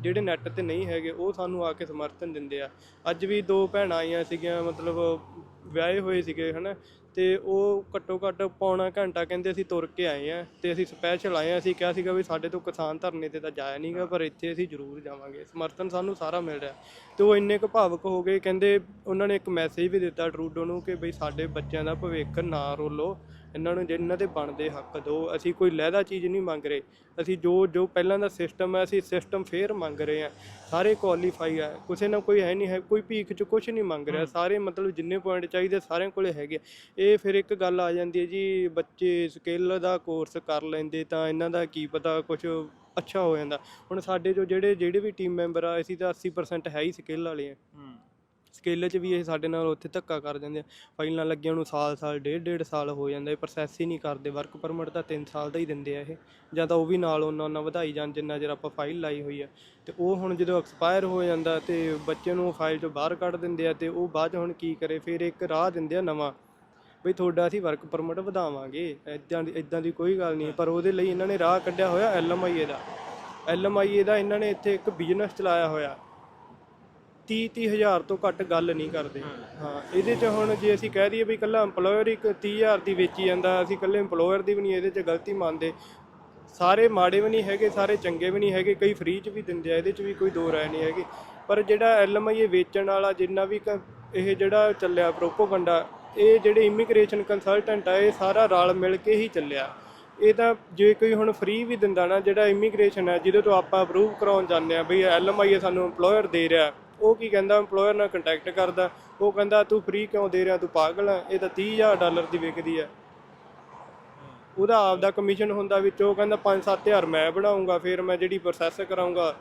ਜਿਹੜੇ ਨੈੱਟ ਤੇ ਨਹੀਂ ਹੈਗੇ, ਉਹ ਸਾਨੂੰ ਆ ਕੇ ਸਮਰਥਨ ਦਿੰਦੇ ਆ। ਅੱਜ ਵੀ ਦੋ ਭੈਣਾਂ ਆਈਆਂ ਸੀਗੀਆਂ, ਮਤਲਬ ਵਿਆਹੇ ਹੋਏ ਸੀਗੇ, ਹਨਾ? ਤੇ ਉਹ ਘੱਟੋ ਘੱਟ ਪੌਣਾ ਘੰਟਾ ਕਹਿੰਦੇ ਅਸੀਂ ਤੁਰ ਕੇ ਆਏ ਆ ਤੇ ਅਸੀਂ ਸਪੈਸ਼ਲ ਆਏ ਆ। ਅਸੀਂ ਕਿਹਾ ਸੀਗਾ ਵੀ ਸਾਡੇ ਤੋਂ ਕਿਸਾਨ ਧਰਨੇ ਤੇ ਤਾਂ ਜਾਇਆ ਨਹੀਂਗਾ ਪਰ ਇੱਥੇ ਅਸੀਂ ਜ਼ਰੂਰ ਜਾਵਾਂਗੇ। ਸਮਰਥਨ ਸਾਨੂੰ ਸਾਰਾ ਮਿਲ ਰਿਹਾ। ਤੇ ਉਹ ਇੰਨੇ ਕੁ ਭਾਵਕ ਹੋ ਗਏ, ਕਹਿੰਦੇ ਉਹਨਾਂ ਨੇ ਇੱਕ ਮੈਸੇਜ ਵੀ ਦਿੱਤਾ ਟਰੂਡੋ ਨੂੰ ਕਿ ਬਈ ਸਾਡੇ ਬੱਚਿਆਂ ਦਾ ਭਵਿੱਖ ਨਾ ਰੋਲੋ। ਇਹਨਾਂ ਨੂੰ ਜਿਨ੍ਹਾਂ ਦੇ ਬਣਦੇ ਹੱਕ ਦਿਓ ਅਸੀਂ ਕੋਈ ਲਹਿਦਾ ਚੀਜ਼ ਨਹੀਂ ਮੰਗ ਰਹੇ। ਅਸੀਂ ਜੋ ਜੋ ਪਹਿਲਾਂ ਦਾ ਸਿਸਟਮ ਹੈ ਅਸੀਂ ਸਿਸਟਮ ਫੇਰ ਮੰਗ ਰਹੇ ਹਾਂ ਸਾਰੇ ਕੁਆਲੀਫਾਈ ਆ ਕਿਸੇ ਨਾਲ ਕੋਈ ਹੈ ਨਹੀਂ ਹੈ ਕੋਈ ਭੀਖ ਚ ਕੁਝ ਨਹੀਂ ਮੰਗ ਰਿਹਾ। ਸਾਰੇ ਮਤਲਬ ਜਿੰਨੇ ਪੁਆਇੰਟ ਚਾਹੀਦੇ ਸਾਰਿਆਂ ਕੋਲੇ ਹੈਗੇ ਇਹ ਫਿਰ ਇੱਕ ਗੱਲ ਆ ਜਾਂਦੀ ਹੈ ਜੀ ਬੱਚੇ ਸਕਿੱਲ ਦਾ ਕੋਰਸ ਕਰ ਲੈਂਦੇ ਤਾਂ ਇਹਨਾਂ ਦਾ ਕੀ ਪਤਾ ਕੁਝ ਅੱਛਾ ਹੋ ਜਾਂਦਾ। ਹੁਣ ਸਾਡੇ ਜੋ ਜਿਹੜੇ ਜਿਹੜੇ ਵੀ ਟੀਮ ਮੈਂਬਰ ਆ ਅਸੀਂ ਤਾਂ 80% ਹੈ ਹੀ ਸਕਿੱਲ ਵਾਲੇ ਆ। ਸਕਿੱਲ 'ਚ ਵੀ ਇਹ ਸਾਡੇ ਨਾਲ ਉੱਥੇ ਧੱਕਾ ਕਰ ਜਾਂਦੇ ਆ। ਫਾਈਲਾਂ ਲੱਗੀਆਂ ਨੂੰ ਸਾਲ ਸਾਲ, ਡੇਢ ਡੇਢ ਸਾਲ ਹੋ ਜਾਂਦਾ ਇਹ ਪ੍ਰੋਸੈਸ ਹੀ ਨਹੀਂ ਕਰਦੇ। ਵਰਕ ਪਰਮਿਟ ਤਾਂ 3 ਸਾਲ ਦਾ ਹੀ ਦਿੰਦੇ ਆ ਇਹ। ਜਾਂ ਤਾਂ ਉਹ ਵੀ ਨਾਲ ਉਹਨਾਂ ਉਹਨਾਂ ਵਧਾਈ ਜਾਣ, ਜਿੰਨਾ ਚਿਰ ਆਪਾਂ ਫਾਈਲ ਲਾਈ ਹੋਈ ਆ। ਤੇ ਉਹ ਹੁਣ ਜਦੋਂ ਐਕਸਪਾਇਰ ਹੋ ਜਾਂਦਾ ਤੇ ਬੱਚੇ ਨੂੰ ਫਾਈਲ 'ਚੋਂ ਬਾਹਰ ਕੱਢ ਦਿੰਦੇ ਆ ਤੇ ਉਹ ਬਾਅਦ 'ਚ ਹੁਣ ਕੀ ਕਰੇ, ਫਿਰ ਇੱਕ ਰਾਹ ਦਿੰਦੇ ਆ ਨਵਾਂ। ਬਈ ਤੁਹਾਡਾ ਅਸੀਂ ਵਰਕ ਪਰਮਿਟ ਵਧਾਵਾਂਗੇ। ਇਦਾਂ ਦੀ ਇਦਾਂ ਦੀ ਕੋਈ ਗੱਲ ਨਹੀਂ। ਪਰ ਉਹਦੇ ਲਈ ਇਹਨਾਂ ਨੇ ਰਾਹ ਕੱਢਿਆ ਹੋਇਆ ਐਲਐਮਆਈਏ ਦਾ। ਐਲਐਮਆਈਏ ਦਾ ਇਹਨਾਂ ਨੇ ਇੱਥੇ ਇੱਕ ਬਿਜ਼ਨਸ ਚਲਾਇਆ ਹੋਇਆ। 30 30 ਹਜ਼ਾਰ ਤੋਂ ਘੱਟ ਗੱਲ ਨਹੀਂ ਕਰਦੇ। ਹਾਂ, ਇਹਦੇ 'ਚ ਹੁਣ ਜੇ ਅਸੀਂ ਕਹਿ ਦਈਏ ਵੀ ਇਕੱਲਾ EMPLOYER ਇੱਕ 30 ਹਜ਼ਾਰ ਦੀ ਵੇਚੀ ਜਾਂਦਾ, ਅਸੀਂ ਇਕੱਲੇ EMPLOYER ਦੀ ਵੀ ਨਹੀਂ, ਇਹਦੇ 'ਚ ਗਲਤੀ ਮੰਨਦੇ। ਸਾਰੇ ਮਾੜੇ ਵੀ ਨਹੀਂ ਹੈਗੇ, ਸਾਰੇ ਚੰਗੇ ਵੀ ਨਹੀਂ ਹੈਗੇ, ਕਈ ਫ੍ਰੀ 'ਚ ਵੀ ਦਿੰਦੇ ਆ, ਇਹਦੇ 'ਚ ਵੀ ਕੋਈ ਦੋ ਰਾਏ ਨਹੀਂ ਹੈਗੀ। ਪਰ ਜਿਹੜਾ ਐਲਐਮਆਈਏ ਵੇਚਣ ਵਾਲਾ, ਜਿੰਨਾ ਵੀ ਕ- ਇਹ ਜਿਹੜਾ ਚੱਲਿਆ ਪ੍ਰੋਪੋਗੰਡਾ ਇਹ ਜਿਹੜੇ ਇਮੀਗ੍ਰੇਸ਼ਨ ਕੰਸਲਟੈਂਟ ਆ, ਇਹ ਸਾਰਾ ਰਲ ਮਿਲ ਕੇ ਹੀ ਚੱਲਿਆ। ਇਹ ਤਾਂ ਜੇ ਕੋਈ ਹੁਣ ਫ੍ਰੀ ਵੀ ਦਿੰਦਾ ਨਾ, ਜਿਹੜਾ ਇਮੀਗ੍ਰੇਸ਼ਨ ਹੈ, ਜਿਹਦੇ ਤੋਂ ਆਪਾਂ ਅਪਰੂਵ ਕਰਾਉਣ ਜਾਂਦੇ ਆ, ਬਈ ਐਲਐਮਆਈਏ ਸਾਨੂੰ EMPLOYER ਦੇ ਰਿਹਾ। ਉਹ ਕੀ ਕਹਿੰਦਾ, EMPLOYER ਨਾਲ ਕੰਟੈਕਟ ਕਰਦਾ, ਉਹ ਕਹਿੰਦਾ, ਤੂੰ ਫ੍ਰੀ ਕਿਉਂ ਦੇ ਰਿਹਾ, ਤੂੰ ਪਾਗਲ ਆ, ਇਹ ਤਾਂ 30000 ਡਾਲਰ ਦੀ ਵਿਕਦੀ ਹੈ ਉਹਦਾ ਆਪਦਾ ਕਮਿਸ਼ਨ ਹੁੰਦਾ ਵਿੱਚ, ਉਹ ਕਹਿੰਦਾ 5-7000 ਮੈਂ ਬਣਾਉਂਗਾ, ਫਿਰ ਮੈਂ ਜਿਹੜੀ ਪ੍ਰੋਸੈਸ ਕਰਾਉਂਗਾ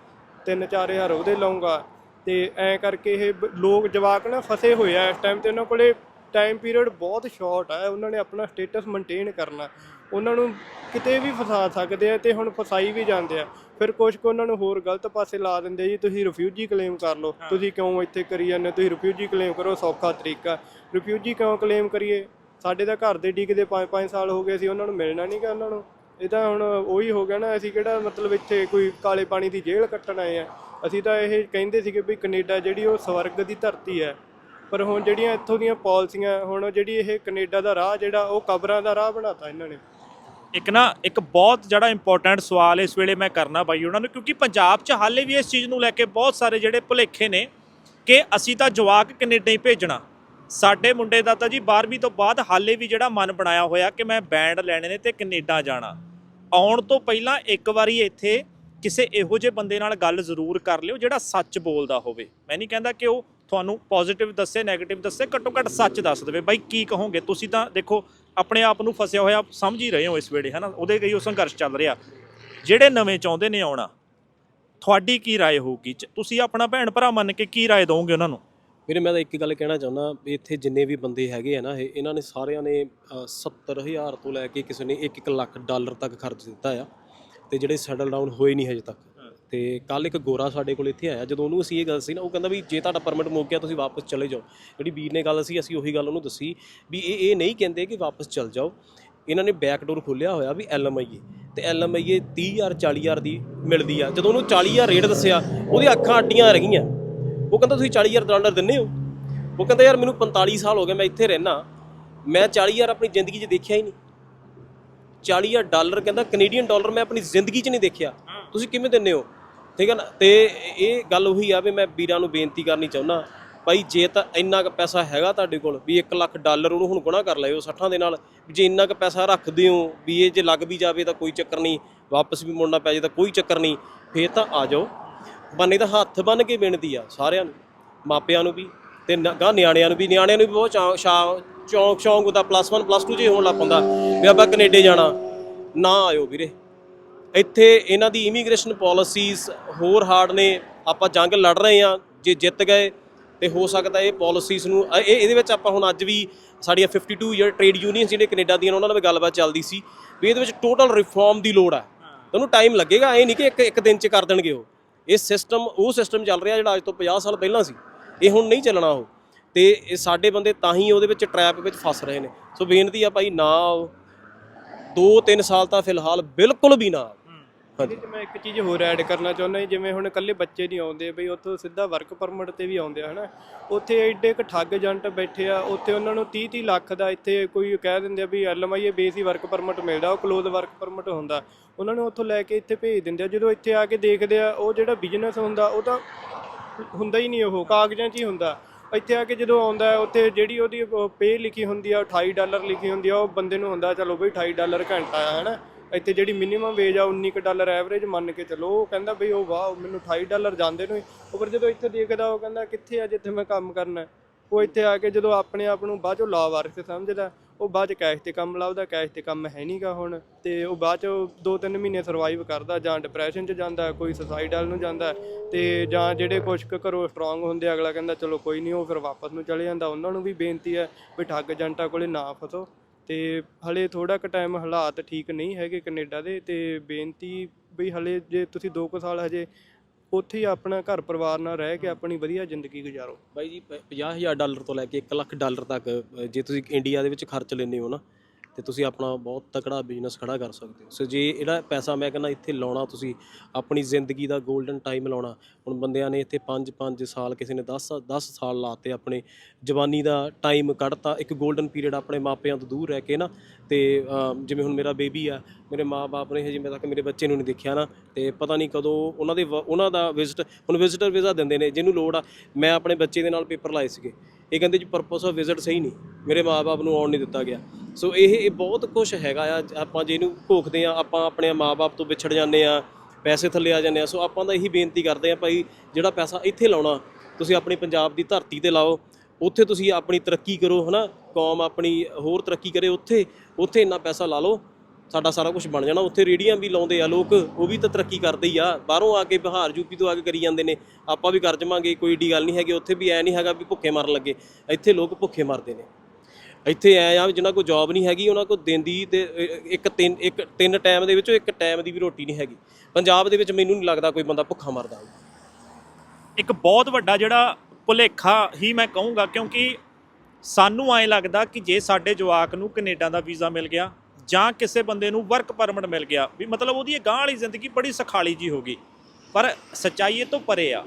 3-4000 ਉਹਦੇ ਲਾਉਂਗਾ। ਤੇ ਐਂ ਕਰਕੇ ਇਹ ਲੋਕ ਜਵਾਕ ਨਾ ਫਸੇ ਹੋਏ ਆ ਇਸ ਟਾਈਮ ਤੇ, ਉਹਨਾਂ ਕੋਲੇ ਟਾਈਮ ਪੀਰੀਅਡ ਬਹੁਤ ਸ਼ਾਰਟ ਹੈ ਉਹਨਾਂ ਨੇ ਆਪਣਾ ਸਟੇਟਸ ਮੇਨਟੇਨ ਕਰਨਾ। ਉਹਨਾਂ ਨੂੰ ਕਿਤੇ ਵੀ ਫਸਾ ਸਕਦੇ ਆ ਤੇ ਹੁਣ ਫਸਾਈ ਵੀ ਜਾਂਦੇ ਆ। ਫਿਰ ਕੁਝ ਕੁ ਉਹਨਾਂ ਨੂੰ ਹੋਰ ਗਲਤ ਪਾਸੇ ਲਾ ਦਿੰਦੇ ਜੀ ਤੁਸੀਂ ਰਿਫਿਊਜੀ ਕਲੇਮ ਕਰ ਲਓ। ਤੁਸੀਂ ਕਿਉਂ ਇੱਥੇ ਕਰੀ ਜਾਂਦੇ? ਤੁਸੀਂ ਰਿਫਿਊਜੀ ਕਲੇਮ ਕਰੋ ਸੌਖਾ ਤਰੀਕਾ। ਰਿਫਿਊਜੀ ਕਿਉਂ ਕਲੇਮ ਕਰੀਏ? ਸਾਡੇ ਤਾਂ ਘਰ ਦੇ ਡਿੱਗਦੇ 5-5 ਸਾਲ ਹੋ ਗਏ ਸੀ ਉਹਨਾਂ ਨੂੰ ਮਿਲਣਾ ਨਹੀਂਗਾ ਉਹਨਾਂ ਨੂੰ। ਇਹ ਤਾਂ ਹੁਣ ਉਹੀ ਹੋ ਗਿਆ ਨਾ ਅਸੀਂ ਕਿਹੜਾ ਮਤਲਬ ਇੱਥੇ ਕੋਈ ਕਾਲੇ ਪਾਣੀ ਦੀ ਜੇਲ੍ਹ ਕੱਟਣ ਆਏ ਆ। ਅਸੀਂ ਤਾਂ ਇਹ ਕਹਿੰਦੇ ਸੀਗੇ ਵੀ ਕੈਨੇਡਾ ਜਿਹੜੀ ਉਹ ਸਵਰਗ ਦੀ ਧਰਤੀ ਹੈ। ਪਰ ਹੁਣ ਜਿਹੜੀਆਂ ਇੱਥੋਂ ਦੀਆਂ ਪਾਲਿਸੀਆਂ ਹੁਣ ਜਿਹੜੀ ਇਹ ਕੈਨੇਡਾ ਦਾ ਰਾਹ ਜਿਹੜਾ ਉਹ ਕਬਰਾਂ ਦਾ ਰਾਹ ਬਣਾਤਾ ਇਹਨਾਂ ਨੇ। ਇੱਕ ਨਾ, ਇੱਕ ਬਹੁਤ ਜਿਹੜਾ ਇੰਪੋਰਟੈਂਟ ਸਵਾਲ ਇਸ ਵੇਲੇ ਮੈਂ ਕਰਨਾ ਬਾਈ ਉਹਨਾਂ ਨੂੰ, ਕਿਉਂਕਿ ਪੰਜਾਬ 'ਚ ਹਾਲੇ ਵੀ ਇਸ ਚੀਜ਼ ਨੂੰ ਲੈ ਕੇ ਬਹੁਤ ਸਾਰੇ ਜਿਹੜੇ ਭੁਲੇਖੇ ਨੇ ਕਿ ਅਸੀਂ ਤਾਂ ਜਵਾਕ ਕੈਨੇਡਾ ਹੀ ਭੇਜਣਾ। ਸਾਡੇ ਮੁੰਡੇ ਦਾ ਤਾਂ ਜੀ 12ਵੀਂ ਤੋਂ ਬਾਅਦ ਹਾਲੇ ਵੀ ਜਿਹੜਾ ਮਨ ਬਣਾਇਆ ਹੋਇਆ ਕਿ ਮੈਂ ਬੈਂਡ ਲੈਣੇ ਨੇ ਤੇ ਕੈਨੇਡਾ ਜਾਣਾ। ਆਉਣ ਤੋਂ ਪਹਿਲਾਂ ਇੱਕ ਵਾਰੀ ਇੱਥੇ ਕਿਸੇ ਇਹੋ ਜਿਹੇ ਬੰਦੇ ਨਾਲ ਗੱਲ ਜ਼ਰੂਰ ਕਰ ਲਿਓ ਜਿਹੜਾ ਸੱਚ ਬੋਲਦਾ ਹੋਵੇ। ਮੈਂ ਨਹੀਂ ਕਹਿੰਦਾ ਕਿ ਉਹ ਤੁਹਾਨੂੰ ਪੋਜ਼ਿਟਿਵ ਦੱਸੇ 네ਗੇਟਿਵ ਦੱਸੇ, ਘੱਟੋ ਘੱਟ ਸੱਚ ਦੱਸ ਦੇਵੇ। ਬਾਈ, ਕੀ ਕਹੋਗੇ? ਤੁਸੀਂ ਤਾਂ ਦੇਖੋ ਆਪਣੇ ਆਪ ਨੂੰ ਫਸਿਆ ਹੋਇਆ ਸਮਝ ਹੀ ਰਹੇ ਹੋ ਇਸ ਵੇਲੇ ਹਨਾ ਉਹਦੇ ਲਈ ਉਹ ਸੰਘਰਸ਼ ਚੱਲ ਰਿਹਾ ਜਿਹੜੇ ਨਵੇਂ ਚਾਹੁੰਦੇ ਨੇ ਆਉਣਾ ਤੁਹਾਡੀ ਕੀ رائے ਹੋਊਗੀ ਚ- ਤੁਸੀਂ ਆਪਣਾ ਭੈਣ ਭਰਾ ਮੰਨ ਕੇ ਕੀ رائے ਦਿਓਗੇ ਉਹਨਾਂ ਨੂੰ ਵੀਰੇ ਮੈਂ ਤਾਂ ਇੱਕ ਗੱਲ ਕਹਿਣਾ ਚਾਹੁੰਦਾ ਵੀ ਇੱਥੇ ਜਿੰਨੇ ਵੀ ਬੰਦੇ ਹੈਗੇ ਆ ਨਾ ਇਹ ਇਹਨਾਂ ਨੇ ਸਾਰਿਆਂ ਨੇ ਅ, 70000 ਤੋਂ ਲੈ ਕੇ ਕਿਸੇ ਨੇ 1-1 ਲੱਖ ਡਾਲਰ ਤੱਕ ਖਰਚ ਦਿੱਤਾ ਆ ਤੇ ਜਿਹੜੇ ਸੈਟਲ ਡਾਊਨ ਹੋਏ ਨਹੀਂ ਹਜੇ ਤੱਕ ਤੇ ਕੱਲ ਇੱਕ ਗੋਰਾ ਸਾਡੇ ਕੋਲ ਇੱਥੇ ਆਇਆ ਜਦੋਂ ਉਹਨੂੰ ਅਸੀਂ ਇਹ ਗੱਲ ਸੀ ਨਾ ਉਹ ਕਹਿੰਦਾ ਵੀ ਜੇ ਤੁਹਾਡਾ ਪਰਮਿਟ ਮੁੱਕ ਗਿਆ ਤੁਸੀਂ ਵਾਪਸ ਚਲੇ ਜਾਓ। ਜਿਹੜੀ ਵੀਰ ਨੇ ਗੱਲ ਸੀ ਅਸੀਂ ਉਹੀ ਗੱਲ ਉਹਨੂੰ ਦੱਸੀ ਵੀ ਇਹ ਇਹ ਨਹੀਂ ਕਹਿੰਦੇ ਕਿ ਵਾਪਸ ਚਲ ਜਾਓ। ਇਹਨਾਂ ਨੇ ਬੈਕ ਡੋਰ ਖੋਲਿਆ ਹੋਇਆ ਵੀ ਐਲਐਮਆਈਏ ਤੇ ਐਲਐਮਆਈਏ 30000 40000 ਦੀ ਮਿਲਦੀ ਆ। ਜਦੋਂ ਉਹਨੂੰ 40000 ਰੇਟ ਦੱਸਿਆ ਉਹਦੀ ਅੱਖਾਂ ਅੱਡੀਆਂ ਰਹੀਆਂ। ਉਹ ਕਹਿੰਦਾ ਤੁਸੀਂ 40000 ਡਾਲਰ ਦਿੰਦੇ ਹੋ? ਉਹ ਕਹਿੰਦਾ ਯਾਰ ਮੈਨੂੰ 45 ਸਾਲ ਹੋ ਗਏ ਮੈਂ ਇੱਥੇ ਰਹਿਣਾ ਮੈਂ 40000 ਆਪਣੀ ਜ਼ਿੰਦਗੀ 'ਚ ਦੇਖਿਆ ਹੀ ਨਹੀਂ। 40000 ਡਾਲਰ ਕਹਿੰਦਾ ਕੈਨੇਡੀਅਨ ਡਾਲਰ ਮੈਂ ਆਪਣੀ ਜ਼ਿੰਦਗੀ 'ਚ ਨਹੀਂ ਦੇਖਿਆ। ਤੁਸੀਂ ਕਿਵੇਂ ਦਿੰਦੇ ਹੋ? ਠੀਕ ਹੈ ਨਾ? ਤੇ ਇਹ ਗੱਲ ਉਹੀ ਆ ਵੀ ਮੈਂ ਵੀਰਾਂ ਨੂੰ ਬੇਨਤੀ ਕਰਨੀ ਚਾਹੁੰਦਾ, ਭਾਈ ਜੇ ਤਾਂ ਇੰਨਾ ਕੁ ਪੈਸਾ ਹੈਗਾ ਤੁਹਾਡੇ ਕੋਲ ਵੀ 1 ਲੱਖ ਡਾਲਰ ਉਹਨੂੰ ਹੁਣ ਗੁਣਾ ਕਰ ਲਿਓ 60 ਦੇ ਨਾਲ, ਵੀ ਜੇ ਇੰਨਾ ਕੁ ਪੈਸਾ ਰੱਖਦੇ ਹੋ ਵੀ ਇਹ ਜੇ ਲੱਗ ਵੀ ਜਾਵੇ ਤਾਂ ਕੋਈ ਚੱਕਰ ਨਹੀਂ, ਵਾਪਸ ਵੀ ਮੁੜਨਾ ਪੈ ਜੇ ਤਾਂ ਕੋਈ ਚੱਕਰ ਨਹੀਂ, ਫੇਰ ਤਾਂ ਆ ਜਾਓ। ਬੰਨੇ ਤਾਂ ਹੱਥ ਬੰਨ ਕੇ ਬੇਨਤੀ ਆ ਸਾਰਿਆਂ ਨੂੰ, ਮਾਪਿਆਂ ਨੂੰ ਵੀ ਤੇ ਗਾਂ ਨਿਆਣਿਆਂ ਨੂੰ ਵੀ, ਨਿਆਣਿਆਂ ਨੂੰ ਵੀ ਬਹੁਤ ਚੌਂਕ ਸ਼ਾ- ਚੌਂਕ ਸ਼ੌਂਕ ਹੁੰਦਾ ਪਲੱਸ 1 ਪਲੱਸ 2 ਜੇ ਹੋਣ ਲੱਗ ਪੈਂਦਾ ਵੀ ਆਪਾਂ ਕੈਨੇਡਾ ਜਾਣਾ, ਨਾ ਆਇਓ ਵੀਰੇ। ਇੱਥੇ ਇਹਨਾਂ ਦੀ ਇਮੀਗ੍ਰੇਸ਼ਨ ਪਾਲਿਸੀਜ਼ ਹੋਰ ਹਾਰਡ ਨੇ, ਆਪਾਂ ਜੰਗ ਲੜ ਰਹੇ ਆ ਜੇ ਜਿੱਤ ਗਏ, ਤੇ ਹੋ ਸਕਦਾ ਇਹ ਪਾਲਿਸੀਜ਼ ਨੂੰ, ਅ- ਇਹ ਇਹਦੇ ਵਿੱਚ ਆਪਾਂ ਹੁਣ ਅੱਜ ਵੀ ਸਾਡੀਆਂ 52 ਈਅਰ ਟ੍ਰੇਡ ਯੂਨੀਅਨ ਜਿਹੜੇ ਕੈਨੇਡਾ ਦੀਆਂ ਉਹਨਾਂ ਨਾਲ ਵੀ ਗੱਲਬਾਤ ਚੱਲਦੀ ਸੀ, ਵੀ ਇਹਦੇ ਵਿੱਚ ਟੋਟਲ ਰਿਫਾਰਮ ਦੀ ਲੋੜ ਹੈ। ਤੁਹਾਨੂੰ ਟਾਈਮ ਲੱਗੇਗਾ, ਇਹ ਨਹੀਂ ਕਿ ਇੱਕ ਇੱਕ ਦਿਨ 'ਚ ਕਰ ਦੇਣਗੇ ਉਹ। ਇਹ ਸਿਸਟਮ ਉਹ ਸਿਸਟਮ ਚੱਲ ਰਿਹਾ ਜਿਹੜਾ ਅੱਜ ਤੋਂ 50 ਸਾਲ ਪਹਿਲਾਂ ਸੀ। ਇਹ ਹੁਣ ਨਹੀਂ ਚੱਲਣਾ ਉਹ। ਤੇ ਇਹ ਸਾਡੇ ਬੰਦੇ ਤਾਂ ਹੀ ਉਹਦੇ ਵਿੱਚ ਟਰੈਪ ਵਿੱਚ ਫਸ ਰਹੇ ਨੇ। ਸੋ ਬੇਨਤੀ ਆ ਭਾਈ ਨਾ ਆਓ। 2-3 ਸਾਲ ਤਾਂ ਫਿਲਹਾਲ ਬਿਲਕੁਲ ਵੀ ਨਾ ਹਾਂਜੀ। 'ਚ ਮੈਂ ਇੱਕ ਚੀਜ਼ ਹੋਰ ਐਡ ਕਰਨਾ ਚਾਹੁੰਦਾ ਜੀ, ਜਿਵੇਂ ਹੁਣ ਇਕੱਲੇ ਬੱਚੇ ਨਹੀਂ ਆਉਂਦੇ ਬਈ ਉੱਥੋਂ ਸਿੱਧਾ ਵਰਕ ਪਰਮਿਟ ਤੇ ਵੀ ਆਉਂਦੇ ਆ ਹਨਾ। ਉੱਥੇ ਐਡੇ ਇੱਕ ਠੱਗ ਏਜੰਟ ਬੈਠੇ ਆ ਉੱਥੇ ਉਹਨਾਂ ਨੂੰ 30 30 ਲੱਖ ਦਾ ਇੱਥੇ ਕੋਈ ਕਹਿ ਦਿੰਦੇ ਆ ਵੀ ਐਲਐਮਆਈ ਬੇਸ ਹੀ ਵਰਕ ਪਰਮਿਟ ਮਿਲਦਾ ਉਹ ਕਲੋਜ਼ ਵਰਕ ਪਰਮਿਟ ਹੁੰਦਾ। ਉਹਨਾਂ ਨੂੰ ਉੱਥੋਂ ਲੈ ਕੇ ਇੱਥੇ ਭੇਜ ਦਿੰਦੇ ਆ ਜਦੋਂ ਇੱਥੇ ਆ ਕੇ ਦੇਖਦੇ ਆ ਉਹ ਜਿਹੜਾ ਬਿਜ਼ਨਸ ਹੁੰਦਾ ਉਹ ਤਾਂ ਹੁੰਦਾ ਹੀ ਨਹੀਂ ਉਹ ਕਾਗਜ਼ਾਂ 'ਚ ਹੀ ਹੁੰਦਾ। ਇੱਥੇ ਆ ਕੇ ਜਦੋਂ ਆਉਂਦਾ ਹੈ, ਉੱਥੇ ਜਿਹੜੀ ਉਹਦੀ ਪੇ ਲਿਖੀ ਹੁੰਦੀ ਆ 28 ਡਾਲਰ ਲਿਖੀ ਹੁੰਦੀ ਆ ਉਹ ਬੰਦੇ ਨੂੰ ਹੁੰਦਾ ਚਲੋ ਬਈ 28 ਡਾਲਰ ਘੰਟਾ ਆ ਹਨਾ। ਇੱਥੇ ਜਿਹੜੀ ਮਿਨੀਮਮ ਵੇਜ ਆ 19 ਕੁ ਡਾਲਰ ਐਵਰੇਜ ਮੰਨ ਕੇ ਚਲੋ। ਉਹ ਕਹਿੰਦਾ ਬਈ ਉਹ ਵਾਹ ਮੈਨੂੰ 28 ਡਾਲਰ ਜਾਂਦੇ ਨੂੰ। ਹੀ। ਉਹ ਪਰ ਜਦੋਂ ਇੱਥੇ ਦੇਖਦਾ ਉਹ ਕਹਿੰਦਾ ਕਿੱਥੇ ਆ ਜਿੱਥੇ ਮੈਂ ਕੰਮ ਕਰਨਾ ਉਹ ਇੱਥੇ ਆ ਕੇ ਜਦੋਂ ਆਪਣੇ ਆਪ ਨੂੰ ਬਾਅਦ ਚੋਂ ਲਾਵਾਰਿਸ ਸਮਝਦਾ ਉਹ ਬਾਅਦ ਚ ਕੈਸ਼ ਤੇ ਕੰਮ ਲੱਭਦਾ ਕੈਸ਼ ਤੇ ਕੰਮ ਹੈ ਨਹੀਂਗਾ ਹੁਣ। ਤੇ ਉਹ ਬਾਅਦ ਚ 2-3 ਮਹੀਨੇ ਸਰਵਾਈਵ ਕਰਦਾ ਜਾਂ ਡਿਪਰੈਸ਼ਨ ਚ ਜਾਂਦਾ ਕੋਈ ਸੁਸਾਈਡਲ ਨੂੰ ਜਾਂਦਾ ਤੇ ਜਾਂ ਜਿਹੜੇ ਕੁਛ ਕੁ ਘਰੋਂ ਸਟਰੋਂਗ ਹੁੰਦੇ ਆ, ਅਗਲਾ ਕਹਿੰਦਾ ਚਲੋ ਕੋਈ ਨਹੀਂ ਉਹ ਫਿਰ ਵਾਪਸ ਨੂੰ ਚਲੇ ਜਾਂਦਾ। ਉਹਨਾਂ ਨੂੰ ਵੀ ਬੇਨਤੀ ਹੈ ਵੀ ਠੱਗ ਏਜੰਟਾਂ ਕੋਲੇ ਨਾ ਫਸੋ। ਤੇ ਹਲੇ ਥੋੜਾ ਕੁ ਟਾਈਮ ਹਾਲਾਤ ਠੀਕ ਨਹੀਂ ਹੈਗੇ ਕੈਨੇਡਾ ਦੇ ਤੇ ਬੇਨਤੀ ਵੀ ਹਲੇ ਜੇ ਤੁਸੀਂ 2 ਕੁ ਸਾਲ ਹਜੇ ਉੱਥੇ ਹੀ ਆਪਣਾ ਘਰ ਪਰਿਵਾਰ ਨਾਲ ਰਹਿ ਕੇ ਆਪਣੀ ਵਧੀਆ ਜ਼ਿੰਦਗੀ ਗੁਜ਼ਾਰੋ। ਬਾਈ ਜੀ 50000 ਡਾਲਰ ਤੋਂ ਲੈ ਕੇ 1 ਲੱਖ ਡਾਲਰ ਤੱਕ ਜੇ ਤੁਸੀਂ ਇੰਡੀਆ ਦੇ ਵਿੱਚ ਖਰਚ ਲੈਂਦੇ ਹੋ ਨਾ, ਤੇ ਤੁਸੀਂ ਆਪਣਾ ਬਹੁਤ ਤਕੜਾ ਬਿਜ਼ਨਸ ਖੜਾ ਕਰ ਸਕਦੇ ਹੋ। ਸੋ ਜੇ ਇਹਦਾ ਪੈਸਾ ਮੈਂ ਕਹਿੰਦਾ ਇੱਥੇ ਲਾਉਣਾ ਤੁਸੀਂ, ਆਪਣੀ ਜ਼ਿੰਦਗੀ ਦਾ 골ਡਨ ਟਾਈਮ ਲਾਉਣਾ, ਹੁਣ ਬੰਦਿਆਂ ਨੇ ਇੱਥੇ 5-5 ਸਾਲ, ਕਿਸੇ ਨੇ 10 10 ਸਾਲ ਲਾਤੇ ਆਪਣੇ ਜਵਾਨੀ ਦਾ ਟਾਈਮ ਕੱਢਤਾ, ਇੱਕ 골ਡਨ ਪੀਰੀਅਡ ਆਪਣੇ ਮਾਪਿਆਂ ਤੋਂ ਦੂਰ ਰਹਿ ਕੇ ਨਾ, ਤੇ ਜਿਵੇਂ ਹੁਣ ਮੇਰਾ ਬੇਬੀ ਆ, ਮੇਰੇ ਮਾਪੇ ਨੇ ਹਜੇ ਮੈਂ ਤੱਕ ਮੇਰੇ ਬੱਚੇ ਨੂੰ ਨਹੀਂ ਦੇਖਿਆ ਨਾ, ਤੇ ਪਤਾ ਨਹੀਂ ਕਦੋਂ ਉਹਨਾਂ ਦੇ ਵ- ਉਹਨਾਂ ਦਾ ਵਿਜ਼ਿਟ ਹੁਣ ਵਿਜ਼ਿਟਰ ਵੀਜ਼ਾ ਦਿੰਦੇ ਨੇ, ਜਿਹਨੂੰ ਲੋੜ ਆ, ਮੈਂ ਆਪਣੇ ਬੱਚੇ ਦੇ ਨਾਲ ਪੇਪਰ ਲਾਏ ਸੀਗੇ, ਇਹ ਕਹਿੰਦੇ ਜੀ ਪਰਪਸ ਆਫ ਵਿਜ਼ਿਟ ਸਹੀ ਨਹੀਂ, ਮੇਰੇ ਮਾਪੇ ਨੂੰ ਆਉਣ ਨਹੀਂ ਦਿੱਤਾ ਗਿਆ, ਸੋ ਇਹ ਇਹ ਬਹੁਤ ਕੁਝ ਹੈਗਾ ਆ, ਆਪਾਂ ਜੇ ਇਹਨੂੰ ਭੋਗਦੇ ਆ, ਆਪਾਂ ਆਪਣੇ ਮਾਪੇ ਤੋਂ ਵਿਛੜ ਜਾਂਦੇ ਆ, ਪੈਸੇ ਥੱਲੇ ਆ ਜਾਂਦੇ ਆ, ਸੋ ਆਪਾਂ ਤਾਂ ਇਹੀ ਬੇਨਤੀ ਕਰਦੇ ਆ ਭਾਈ, ਜਿਹੜਾ ਪੈਸਾ ਇੱਥੇ ਲਾਉਣਾ, ਤੁਸੀਂ ਆਪਣੀ ਪੰਜਾਬ ਦੀ ਧਰਤੀ ਤੇ ਲਾਓ ਉੱਥੇ ਤੁਸੀਂ ਆਪਣੀ ਤਰੱਕੀ ਕਰੋ, ਹਨਾ? ਕੌਮ ਆਪਣੀ ਹੋਰ ਤਰੱਕੀ ਕਰੇ ਉੱਥੇ ਉੱਥੇ ਇੰਨਾ ਪੈਸਾ ਲਾ ਲਓ, ਸਾਡਾ ਸਾਰਾ ਕੁਝ ਬਣ ਜਾਣਾ। ਉੱਥੇ ਰੇੜੀਆਂ ਵੀ ਲਾਉਂਦੇ ਆ ਲੋਕ, ਉਹ ਵੀ ਤਾਂ ਤਰੱਕੀ ਕਰਦੇ ਹੀ ਆ। ਬਾਹਰੋਂ ਆ ਕੇ ਬਿਹਾਰ, ਯੂਪੀ ਤੋਂ ਆ ਕੇ ਕਰੀ ਜਾਂਦੇ ਨੇ। ਆਪਾਂ ਵੀ ਕਰ ਜਾਵਾਂਗੇ ਕੋਈ ਏਡੀ ਗੱਲ ਨਹੀਂ ਹੈਗੀ। ਉੱਥੇ ਵੀ ਐ ਨਹੀਂ ਹੈਗਾ ਵੀ ਭੁੱਖੇ ਮਰਨ ਲੱਗੇ। ਇੱਥੇ ਲੋਕ ਭੁੱਖੇ ਮਰਦੇ ਨੇ। ਇੱਥੇ ਐ ਆ ਵੀ ਜਿਨ੍ਹਾਂ ਕੋਲ ਜੌਬ ਨਹੀਂ ਹੈਗੀ, ਉਹਨਾਂ ਕੋਲ ਦਿਨ ਦੀ ਤੇ ਇੱਕ ਤਿੰਨ ਇੱਕ ਤਿੰਨ ਟਾਈਮ ਦੇ ਵਿੱਚੋਂ ਇੱਕ ਟਾਈਮ ਦੀ ਵੀ ਰੋਟੀ ਨਹੀਂ ਹੈਗੀ। ਪੰਜਾਬ ਦੇ ਵਿੱਚ ਮੈਨੂੰ ਨਹੀਂ ਲੱਗਦਾ ਕੋਈ ਬੰਦਾ ਭੁੱਖਾ ਮਰਦਾ ਹੋਊ। ਇੱਕ ਬਹੁਤ ਵੱਡਾ ਜਿਹੜਾ ਭੁਲੇਖਾ ਹੀ ਮੈਂ ਕਹੂੰਗਾ ਕਿਉਂਕਿ ਸਾਨੂੰ ਐਂ ਲੱਗਦਾ ਕਿ ਜੇ ਸਾਡੇ ਜਵਾਕ ਨੂੰ ਕੈਨੇਡਾ ਦਾ ਵੀਜ਼ਾ ਮਿਲ ਗਿਆ ਜਾਂ ਕਿਸੇ ਬੰਦੇ ਨੂੰ ਵਰਕ ਪਰਮਿਟ ਮਿਲ ਗਿਆ, ਵੀ ਮਤਲਬ ਉਹਦੀ ਇਹ ਵਾਲੀ ਜ਼ਿੰਦਗੀ ਬੜੀ ਸਖਾਲੀ ਜੀ ਹੋ ਗਈ। ਪਰ ਸੱਚਾਈ ਇਹ ਤੋਂ ਪਰੇ ਆ।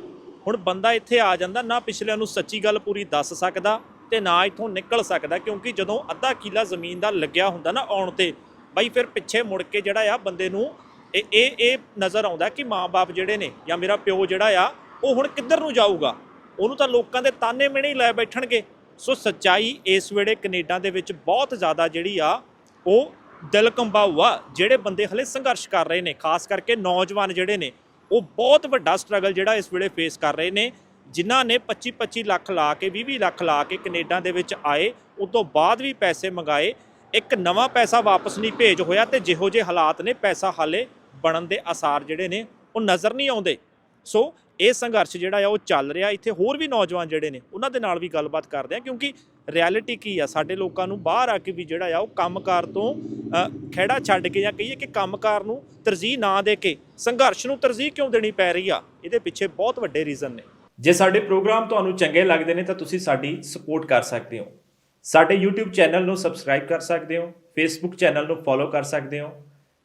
ਹੁਣ ਬੰਦਾ ਇੱਥੇ ਆ ਜਾਂਦਾ, ਨਾ ਪਿਛਲਿਆਂ ਨੂੰ ਸੱਚੀ ਗੱਲ ਪੂਰੀ ਦੱਸ ਸਕਦਾ ਤੇ ਨਾ ਇੱਥੋਂ ਨਿਕਲ ਸਕਦਾ, ਕਿਉਂਕਿ ਜਦੋਂ ਅੱਧਾ ਕਿੱਲਾ ਜ਼ਮੀਨ ਦਾ ਲੱਗਿਆ ਹੁੰਦਾ ਨਾ ਆਉਣ ਤੇ, ਬਾਈ ਫਿਰ ਪਿੱਛੇ ਮੁੜ ਕੇ ਜਿਹੜਾ ਆ ਬੰਦੇ ਨੂੰ ਇਹ ਇਹ ਇਹ ਨਜ਼ਰ ਆਉਂਦਾ ਕਿ ਮਾਪੇ ਜਿਹੜੇ ਨੇ ਜਾਂ ਮੇਰਾ ਪਿਓ ਜਿਹੜਾ ਆ, ਉਹ ਹੁਣ ਕਿੱਧਰ ਨੂੰ ਜਾਊਗਾ? ਉਹਨੂੰ ਤਾਂ ਲੋਕਾਂ ਦੇ ਤਾਨੇ ਮਿਹਣੇ ਹੀ ਲੈ ਬੈਠਣਗੇ। ਸੋ ਸੱਚਾਈ ਇਸ ਵੇਲੇ ਕੈਨੇਡਾ ਦੇ ਵਿੱਚ ਬਹੁਤ ਜ਼ਿਆਦਾ ਜਿਹੜੀ ਆ, ਉਹ ਦਿਲ ਕੰਬਾਊ ਆ ਜਿਹੜੇ ਬੰਦੇ ਹਲੇ ਸੰਘਰਸ਼ ਕਰ ਰਹੇ ਨੇ, ਖਾਸ ਕਰਕੇ ਨੌਜਵਾਨ ਜਿਹੜੇ ਨੇ, ਉਹ ਬਹੁਤ ਵੱਡਾ ਸਟਰਗਲ ਜਿਹੜਾ ਇਸ ਵੇਲੇ ਫੇਸ ਕਰ ਰਹੇ ਨੇ, ਜਿਨ੍ਹਾਂ ਨੇ 25 25 ਲੱਖ ਲਾ ਕੇ 20 20 ਲੱਖ ਲਾ ਕੇ ਕੈਨੇਡਾ ਦੇ ਵਿੱਚ ਆਏ, ਉਸ ਤੋਂ ਬਾਅਦ ਵੀ ਪੈਸੇ ਮੰਗਾਏ, ਇੱਕ ਨਵਾਂ ਪੈਸਾ ਵਾਪਸ ਨਹੀਂ ਭੇਜ ਹੋਇਆ ਤੇ ਜਿਹੋ ਜਿਹੇ ਹਾਲਾਤ ਨੇ, ਪੈਸਾ ਹਾਲੇ ਬਣਨ ਦੇ ਆਸਾਰ ਜਿਹੜੇ ਨੇ, ਉਹ ਨਜ਼ਰ ਨਹੀਂ ਆਉਂਦੇ। ਸੋ ਇਹ ਸੰਘਰਸ਼ ਜਿਹੜਾ ਆ ਉਹ ਚੱਲ ਰਿਹਾ। ਇੱਥੇ ਹੋਰ ਵੀ ਨੌਜਵਾਨ ਜਿਹੜੇ ਨੇ ਉਹਨਾਂ ਦੇ ਨਾਲ ਵੀ ਗੱਲਬਾਤ ਕਰਦੇ ਆ ਕਿਉਂਕਿ ਰਿਐਲਿਟੀ ਕੀ ਆ ਸਾਡੇ ਲੋਕਾਂ ਨੂੰ ਬਾਹਰ ਆ ਕੇ ਵੀ ਜਿਹੜਾ ਆ ਉਹ ਕੰਮਕਾਰ ਤੋਂ ਅ, ਖਹਿੜਾ ਛੱਡ ਕੇ ਜਾਂ ਕਹੀਏ ਕਿ ਕੰਮਕਾਰ ਨੂੰ ਤਰਜੀਹ ਨਾ ਦੇ ਕੇ ਸੰਘਰਸ਼ ਨੂੰ ਤਰਜੀਹ ਕਿਉਂ ਦੇਣੀ ਪੈ ਰਹੀ ਆ? ਇਹਦੇ ਪਿੱਛੇ ਬਹੁਤ ਵੱਡੇ ਰੀਜ਼ਨ ਨੇ। ਜੇ ਸਾਡੇ ਪ੍ਰੋਗਰਾਮ ਤੁਹਾਨੂੰ ਚੰਗੇ ਲੱਗਦੇ ਨੇ ਤਾਂ ਤੁਸੀਂ ਸਾਡੀ ਸਪੋਰਟ ਕਰ ਸਕਦੇ ਹੋ। ਸਾਡੇ YouTube ਚੈਨਲ ਨੂੰ ਸਬਸਕ੍ਰਾਈਬ ਕਰ ਸਕਦੇ ਹੋ Facebook ਚੈਨਲ ਨੂੰ ਫੋਲੋ ਕਰ ਸਕਦੇ ਹੋ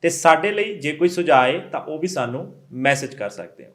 ਤੇ ਸਾਡੇ ਲਈ ਜੇ ਕੋਈ ਸੁਝਾਅ ਹੈ ਤਾਂ ਉਹ ਵੀ ਸਾਨੂੰ ਮੈਸੇਜ ਕਰ ਸਕਦੇ ਹੋ।